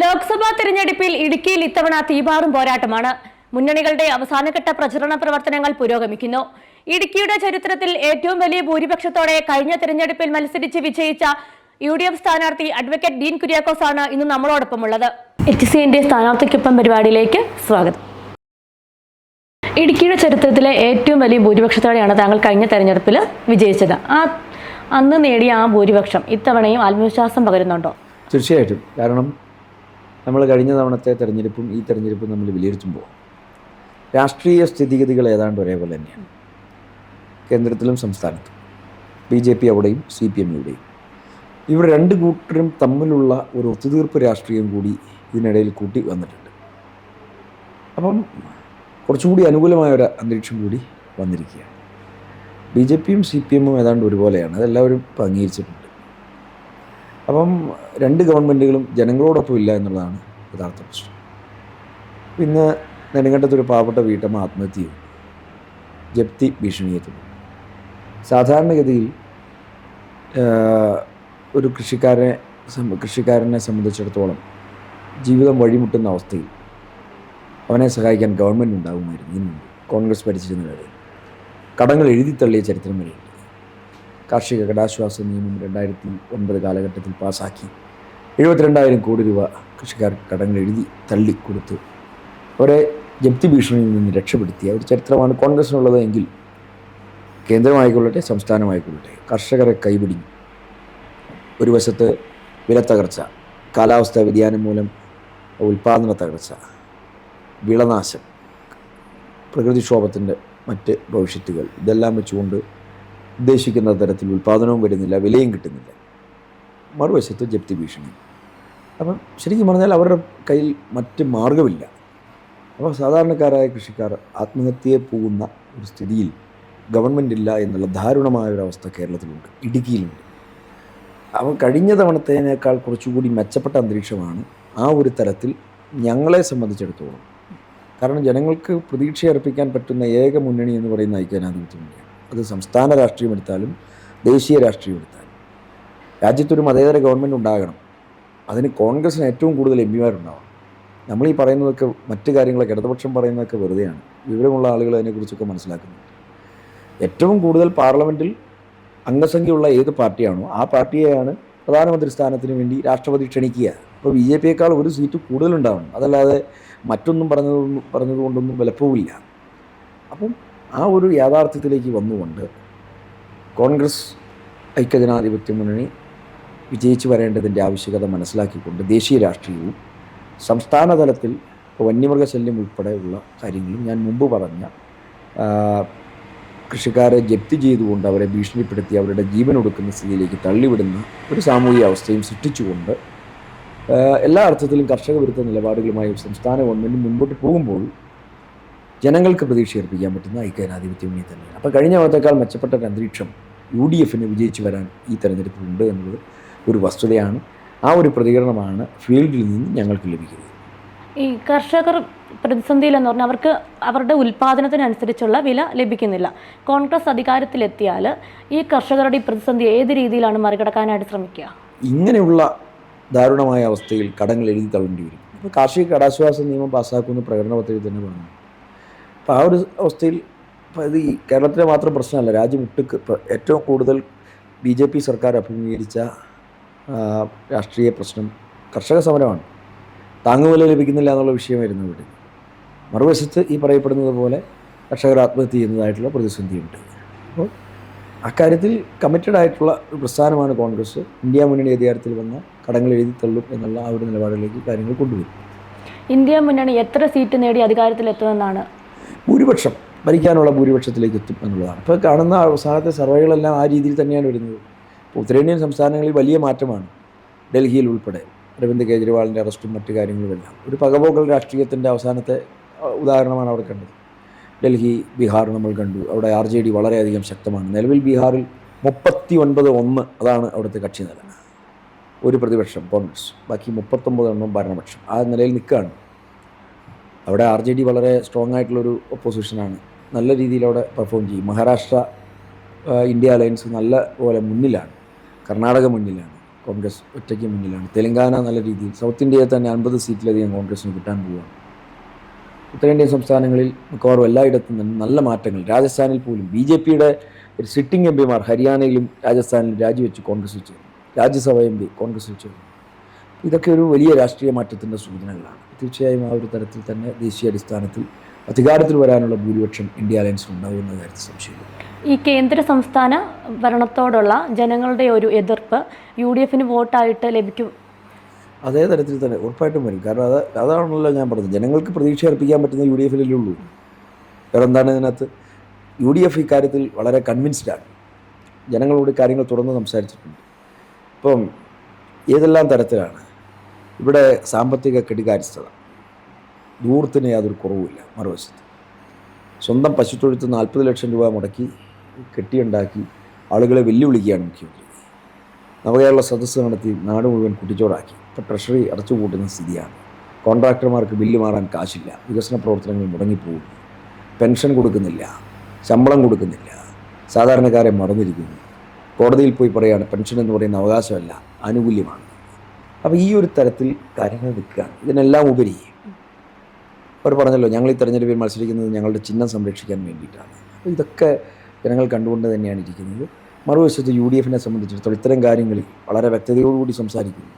ലോക്സഭാ തെരഞ്ഞെടുപ്പിൽ ഇടുക്കിയിൽ ഇത്തവണ തീപാറും പോരാട്ടമാണ്. മുന്നണികളുടെ അവസാനഘട്ട പ്രചരണ പ്രവർത്തനങ്ങൾ പുരോഗമിക്കുന്നു. ഇടുക്കിയുടെ ചരിത്രത്തിൽ ഏറ്റവും വലിയ ഭൂരിപക്ഷത്തോടെ കഴിഞ്ഞ തെരഞ്ഞെടുപ്പിൽ മത്സരിച്ച് വിജയിച്ച യു ഡി എഫ് സ്ഥാനാർത്ഥി അഡ്വക്കേറ്റ് ഡീൻ കുര്യാക്കോസ് ആണ് ഇന്ന് നമ്മളോടൊപ്പമുള്ളത്. എച്ച് സി എന്റെ സ്ഥാനാർത്ഥിക്കൊപ്പം പരിപാടിയിലേക്ക് സ്വാഗതം. ഇടുക്കിയുടെ ചരിത്രത്തിലെ ഏറ്റവും വലിയ ഭൂരിപക്ഷത്തോടെയാണ് താങ്കൾ കഴിഞ്ഞ തെരഞ്ഞെടുപ്പിൽ വിജയിച്ചത്. ആ അന്ന് നേടിയ ആ ഭൂരിപക്ഷം ഇത്തവണയും ആത്മവിശ്വാസം പകരുന്നുണ്ടോ? തീർച്ചയായിട്ടും. കാരണം നമ്മൾ കഴിഞ്ഞ തവണത്തെ തെരഞ്ഞെടുപ്പും ഈ തെരഞ്ഞെടുപ്പും നമ്മൾ വിലയിരുത്തുമ്പോൾ രാഷ്ട്രീയ സ്ഥിതിഗതികൾ ഏതാണ്ട് ഒരേപോലെ തന്നെയാണ്. കേന്ദ്രത്തിലും സംസ്ഥാനത്തും. ബി ജെ പി അവിടെയും സി പി എം ഇവിടെയും. ഇവർ രണ്ട് കൂട്ടരും തമ്മിലുള്ള ഒരു ഒത്തുതീർപ്പ് രാഷ്ട്രീയം കൂടി ഇതിനിടയിൽ കൂട്ടി വന്നിട്ടുണ്ട്. അപ്പം കുറച്ചുകൂടി അനുകൂലമായ ഒരു അന്തരീക്ഷം കൂടി വന്നിരിക്കുകയാണ്. ബി ജെ പിയും സി പി എമ്മും ഏതാണ്ട് ഒരുപോലെയാണ്. അതെല്ലാവരും അംഗീകരിച്ചിട്ടുണ്ട്. അപ്പം രണ്ട് ഗവൺമെന്റുകളും ജനങ്ങളോടൊപ്പം ഇല്ല എന്നുള്ളതാണ് യഥാർത്ഥ പ്രശ്നം. പിന്നെ നെടുങ്കണ്ടത്തൊരു പാവപ്പെട്ട വീട്ടമ്മ ആത്മഹത്യ ചെയ്തു. ജപ്തി ഭീഷണിയെ തുടങ്ങി സാധാരണഗതിയിൽ ഒരു കൃഷിക്കാരനെ കൃഷിക്കാരനെ സംബന്ധിച്ചിടത്തോളം ജീവിതം വഴിമുട്ടുന്ന അവസ്ഥയിൽ അവനെ സഹായിക്കാൻ ഗവൺമെന്റ് ഉണ്ടാകുമായിരുന്നു ഇതിനു കോൺഗ്രസ് ഭരിച്ചിരുന്ന കാര്യം കടങ്ങൾ എഴുതി തള്ളിയ ചരിത്രം വരെയുണ്ട്. കാർഷിക കടാശ്വാസ നിയമം രണ്ടായിരത്തി ഒൻപത് കാലഘട്ടത്തിൽ പാസാക്കി. എഴുപത്തിരണ്ടായിരം കോടി രൂപ കൃഷിക്കാർക്ക് കടങ്ങൾ എഴുതി തള്ളി അവരെ ജപ്തി ഭീഷണിയിൽ നിന്ന് രക്ഷപ്പെടുത്തിയ ഒരു ചരിത്രമാണ് കോൺഗ്രസ്സിനുള്ളത് എങ്കിൽ കേന്ദ്രമായിക്കൊള്ളട്ടെ സംസ്ഥാനമായിക്കൊള്ളട്ടെ കർഷകരെ കൈപിടിഞ്ഞു. ഒരു വശത്ത് വിലത്തകർച്ച കാലാവസ്ഥാ വ്യതിയാനം മൂലം ഉൽപ്പാദന തകർച്ച വിളനാശം പ്രകൃതിക്ഷോഭത്തിന്റെ മറ്റ് ഭവിഷ്യത്തുകൾ ഇതെല്ലാം വെച്ചുകൊണ്ട് ഉദ്ദേശിക്കുന്ന തരത്തിൽ ഉൽപ്പാദനവും വരുന്നില്ല വിലയും കിട്ടുന്നില്ല. മറുവശത്ത് ജപ്തി ഭീഷണി. അപ്പം ശരിക്കും പറഞ്ഞാൽ അവരുടെ കയ്യിൽ മറ്റ് മാർഗമില്ല അപ്പോൾ സാധാരണക്കാരായ കൃഷിക്കാർ ആത്മഹത്യയെ പോകുന്ന ഒരു സ്ഥിതിയിൽ ഗവൺമെന്റ് ഇല്ല എന്നുള്ള ദാരുണമായ ഒരു അവസ്ഥ കേരളത്തിലുണ്ട് ഇടുക്കിയിലുണ്ട്. അപ്പം കഴിഞ്ഞ തവണത്തേനേക്കാൾ കുറച്ചുകൂടി മെച്ചപ്പെട്ട അന്തരീക്ഷമാണ് ആ ഒരു തരത്തിൽ ഞങ്ങളെ സംബന്ധിച്ചിടത്തോളം. കാരണം ജനങ്ങൾക്ക് പ്രതീക്ഷയർപ്പിക്കാൻ പറ്റുന്ന ഏക മുന്നണി എന്ന് പറയുന്ന ഐക്യജനാധിപത്യ മുന്നണിയാണ് അത് സംസ്ഥാന രാഷ്ട്രീയം എടുത്താലും ദേശീയ രാഷ്ട്രീയം എടുത്താലും. രാജ്യത്തൊരു മതേതര ഗവൺമെന്റ് ഉണ്ടാകണം. അതിന് കോൺഗ്രസിന് ഏറ്റവും കൂടുതൽ എം പിമാരുണ്ടാവണം. നമ്മൾ ഈ പറയുന്നതൊക്കെ മറ്റ് കാര്യങ്ങളൊക്കെ ഇടതുപക്ഷം പറയുന്നതൊക്കെ വെറുതെയാണ്. വിവരമുള്ള ആളുകൾ അതിനെക്കുറിച്ചൊക്കെ മനസ്സിലാക്കുന്നുണ്ട്. ഏറ്റവും കൂടുതൽ പാർലമെന്റിൽ അംഗസംഖ്യയുള്ള ഏത് പാർട്ടിയാണോ ആ പാർട്ടിയെയാണ് പ്രധാനമന്ത്രി സ്ഥാനത്തിന് വേണ്ടി രാഷ്ട്രപതി ക്ഷണിക്കുക. അപ്പോൾ ബി ജെ പിയേക്കാൾ ഒരു സീറ്റ് കൂടുതലുണ്ടാവണം. അതല്ലാതെ മറ്റൊന്നും പറഞ്ഞതൊന്നും പറഞ്ഞതുകൊണ്ടൊന്നും വിലപ്പോവില്ല. അപ്പം ആ ഒരു യാഥാർത്ഥ്യത്തിലേക്ക് വന്നുകൊണ്ട് കോൺഗ്രസ് ഐക്യജനാധിപത്യ മുന്നണി വിജയിച്ചു വരേണ്ടതിന്റെ ആവശ്യകത മനസ്സിലാക്കിക്കൊണ്ട് ദേശീയ രാഷ്ട്രീയവും സംസ്ഥാന തലത്തിൽ ഇപ്പോൾ വന്യമൃഗശല്യം ഉൾപ്പെടെയുള്ള കാര്യങ്ങളും ഞാൻ മുമ്പ് പറഞ്ഞ കൃഷിക്കാരെ ജപ്തി ചെയ്തുകൊണ്ട് അവരെ ഭീഷണിപ്പെടുത്തി അവരുടെ ജീവൻ ഒടുക്കുന്ന സ്ഥിതിയിലേക്ക് തള്ളിവിടുന്ന ഒരു സാമൂഹിക അവസ്ഥയും സൃഷ്ടിച്ചുകൊണ്ട് എല്ലാ അർത്ഥത്തിലും കർഷക വിരുദ്ധ നിലപാടുകളുമായി സംസ്ഥാന ഗവൺമെന്റ് മുമ്പോട്ട് പോകുമ്പോൾ ജനങ്ങൾക്ക് പ്രതീക്ഷ അർപ്പിക്കാൻ പറ്റുന്ന ഐക്യജനാധിപത്യ മുന്നണി തന്നെയാണ്. അപ്പോൾ കഴിഞ്ഞ തവണത്തേക്കാൾ മെച്ചപ്പെട്ട ഒരു അന്തരീക്ഷം യു ഡി എഫിന് വിജയിച്ചു വരാൻ ഈ തെരഞ്ഞെടുപ്പിലുണ്ട് എന്നുള്ളത് ഒരു വസ്തുതയാണ്. ആ ഒരു പ്രതികരണമാണ് ഫീൽഡിൽ നിന്ന് ഞങ്ങൾക്ക് ലഭിക്കുന്നത്. ഈ കർഷകർ പ്രതിസന്ധിയിലെന്ന് പറഞ്ഞാൽ അവർക്ക് അവരുടെ ഉൽപ്പാദനത്തിനനുസരിച്ചുള്ള വില ലഭിക്കുന്നില്ല. കോൺഗ്രസ് അധികാരത്തിലെത്തിയാൽ ഈ കർഷകരുടെ ഈ പ്രതിസന്ധി ഏത് രീതിയിലാണ് മറികടക്കാനായിട്ട് ശ്രമിക്കുക? ഇങ്ങനെയുള്ള ദാരുണമായ അവസ്ഥയിൽ കടങ്ങൾ എഴുതി തള്ളേണ്ടി വരും. ഇപ്പോൾ കാർഷിക കടാശ്വാസ നിയമം പാസ്സാക്കുന്ന പ്രകടന പത്രികയിൽ തന്നെ പറഞ്ഞു. അപ്പോൾ ആ ഒരു അവസ്ഥയിൽ ഇത് ഈ കേരളത്തിലെ മാത്രം പ്രശ്നമല്ല രാജ്യം ഇപ്പോൾ ഏറ്റവും കൂടുതൽ ബി ജെ പി സർക്കാർ അഭിമുഖീകരിച്ച രാഷ്ട്രീയ പ്രശ്നം കർഷക സമരമാണ്. താങ്ങുവില ലഭിക്കുന്നില്ല എന്നുള്ള വിഷയമായിരുന്നു ഇവിടെ. മറുവശത്ത് ഈ പറയപ്പെടുന്നത് പോലെ കർഷകർ ആത്മഹത്യ ചെയ്യുന്നതായിട്ടുള്ള പ്രതിസന്ധിയുണ്ട്. അപ്പോൾ അക്കാര്യത്തിൽ കമ്മിറ്റഡ് ആയിട്ടുള്ള ഒരു പ്രസ്ഥാനമാണ് കോൺഗ്രസ്. ഇന്ത്യ മുന്നണി അധികാരത്തിൽ വന്ന കടങ്ങൾ എഴുതി തള്ളും എന്നുള്ള ആ ഒരു നിലപാടിലേക്ക് കാര്യങ്ങൾ കൊണ്ടുവരും. ഇന്ത്യ മുന്നണി എത്ര സീറ്റ് നേടി അധികാരത്തിലെത്തുമെന്നാണ് ഭൂരിപക്ഷം ഭരിക്കാനുള്ള ഭൂരിപക്ഷത്തിലേക്ക് എത്തും എന്നുള്ളതാണ്. ഇപ്പോൾ കാണുന്ന അവസാനത്തെ സർവേകളെല്ലാം ആ രീതിയിൽ തന്നെയാണ് വരുന്നത്. ഉത്തരേന്ത്യൻ സംസ്ഥാനങ്ങളിൽ വലിയ മാറ്റമാണ് ഡൽഹിയിൽ ഉൾപ്പെടെ. അരവിന്ദ് കേജ്രിവാളിന്റെ അറസ്റ്റും മറ്റു കാര്യങ്ങളുമെല്ലാം. ഒരു പകപോക്കൽ രാഷ്ട്രീയത്തിന്റെ അവസാനത്തെ ഉദാഹരണമാണ് അവിടെ കണ്ടത്. ഡൽഹി ബീഹാർ നമ്മൾ കണ്ടു. അവിടെ ആർ ജെ ഡി വളരെയധികം ശക്തമാണ്. നിലവിൽ ബീഹാറിൽ മുപ്പത്തി ഒൻപത് ഒന്ന് അതാണ് അവിടുത്തെ കക്ഷി നില. ഒരു പ്രതിപക്ഷം കോൺഗ്രസ്. ബാക്കി മുപ്പത്തൊമ്പത് എണ്ണം ഭരണപക്ഷം. ആ നിലയിൽ നിൽക്കുകയാണ്. അവിടെ ആർ ജെ ഡി വളരെ സ്ട്രോങ് ആയിട്ടുള്ളൊരു ഒപ്പോസിഷനാണ് നല്ല രീതിയിൽ അവിടെ പെർഫോം ചെയ്യും. മഹാരാഷ്ട്ര ഇന്ത്യ അലയൻസ് നല്ല പോലെ മുന്നിലാണ്. കർണാടക മുന്നിലാണ്. കോൺഗ്രസ് ഒറ്റയ്ക്ക് മുന്നിലാണ്. തെലങ്കാന നല്ല രീതിയിൽ സൗത്ത് ഇന്ത്യയിൽ തന്നെ അൻപത് സീറ്റിലധികം കോൺഗ്രസിന് കിട്ടാൻ പോവുകയാണ് ഉത്തരേന്ത്യൻ സംസ്ഥാനങ്ങളിൽ മിക്കവാറും എല്ലായിടത്തും തന്നെ നല്ല മാറ്റങ്ങൾ. രാജസ്ഥാനിൽ പോലും ബി ജെ പിയുടെ സിറ്റിംഗ് എം പിമാർ ഹരിയാനയിലും രാജസ്ഥാനിലും രാജിവെച്ച് കോൺഗ്രസ് ചേർന്നു രാജ്യസഭ എം പി കോൺഗ്രസിൽ ചേർന്നു ഇതൊക്കെ ഒരു വലിയ രാഷ്ട്രീയ മാറ്റത്തിന്റെ സൂചനകളാണ്. തീർച്ചയായും ആ ഒരു തരത്തിൽ തന്നെ ദേശീയ അടിസ്ഥാനത്തിൽ അധികാരത്തിൽ വരാനുള്ള ഭൂരിപക്ഷം ഇന്ത്യ അലയൻസിൽ ഉണ്ടാകുമെന്ന കാര്യത്തിൽ സംശയമില്ല. ഈ കേന്ദ്ര സംസ്ഥാന ഭരണത്തോടുള്ള ജനങ്ങളുടെ ഒരു എതിർപ്പ് യു ഡി എഫിന് വോട്ടായിട്ട് ലഭിക്കും? അതേ തരത്തിൽ തന്നെ ഉറപ്പായിട്ടും വരും. കാരണം അത് അതാണല്ലോ ഞാൻ പറഞ്ഞത്. ജനങ്ങൾക്ക് പ്രതീക്ഷ അർപ്പിക്കാൻ പറ്റുന്ന യു ഡി എഫിലല്ലേ ഉള്ളൂ. വേറെ എന്താണ് ഇതിനകത്ത്? യു ഡി എഫ് ഇക്കാര്യത്തിൽ വളരെ ആണ്. ജനങ്ങളോട് കാര്യങ്ങൾ തുറന്ന് സംസാരിച്ചിട്ടുണ്ട്. ഇപ്പം ഏതെല്ലാം തരത്തിലാണ് ഇവിടെ സാമ്പത്തിക കെടുകാര്യസ്ഥത. ദൂരത്തിന് യാതൊരു കുറവുമില്ല മറുവശത്ത്. സ്വന്തം പശുത്തൊഴുത്ത് നാൽപ്പത് ലക്ഷം രൂപ മുടക്കി കെട്ടിയുണ്ടാക്കി ആളുകളെ വെല്ലുവിളിക്കുകയാണ് മുഖ്യമന്ത്രി. നവകേരള സദസ്സ് നടത്തി നാട് മുഴുവൻ കുട്ടിച്ചോറാക്കി. ഇപ്പോൾ ട്രഷറി അടച്ചുപൂട്ടുന്ന സ്ഥിതിയാണ്. കോൺട്രാക്ടർമാർക്ക് ബില്ല് മാറാൻ കാശില്ല. വികസന പ്രവർത്തനങ്ങൾ മുടങ്ങിപ്പോകുന്നു. പെൻഷൻ കൊടുക്കുന്നില്ല. ശമ്പളം കൊടുക്കുന്നില്ല. സാധാരണക്കാരെ മറന്നിരിക്കുന്നു. കോടതിയിൽ പോയി പറയുകയാണ് പെൻഷൻ എന്ന് പറയുന്ന അവകാശമല്ല ആനുകൂല്യമാണ്. അപ്പോൾ ഈ ഒരു തരത്തിൽ കാര്യങ്ങൾ നിൽക്കുകയാണ് ഇതിനെല്ലാം ഉപരി അവർ പറഞ്ഞല്ലോ ഞങ്ങൾ ഈ തെരഞ്ഞെടുപ്പിൽ മത്സരിക്കുന്നത് ഞങ്ങളുടെ ചിഹ്നം സംരക്ഷിക്കാൻ വേണ്ടിയിട്ടാണ്. അപ്പോൾ ഇതൊക്കെ ജനങ്ങൾ കണ്ടുകൊണ്ട് തന്നെയാണ് ഇരിക്കുന്നത്. മറുവശത്ത് യു ഡി എഫിനെ സംബന്ധിച്ചിടത്തോളം ഇത്തരം കാര്യങ്ങളിൽ വളരെ വ്യക്തതയോടുകൂടി സംസാരിക്കുന്നു.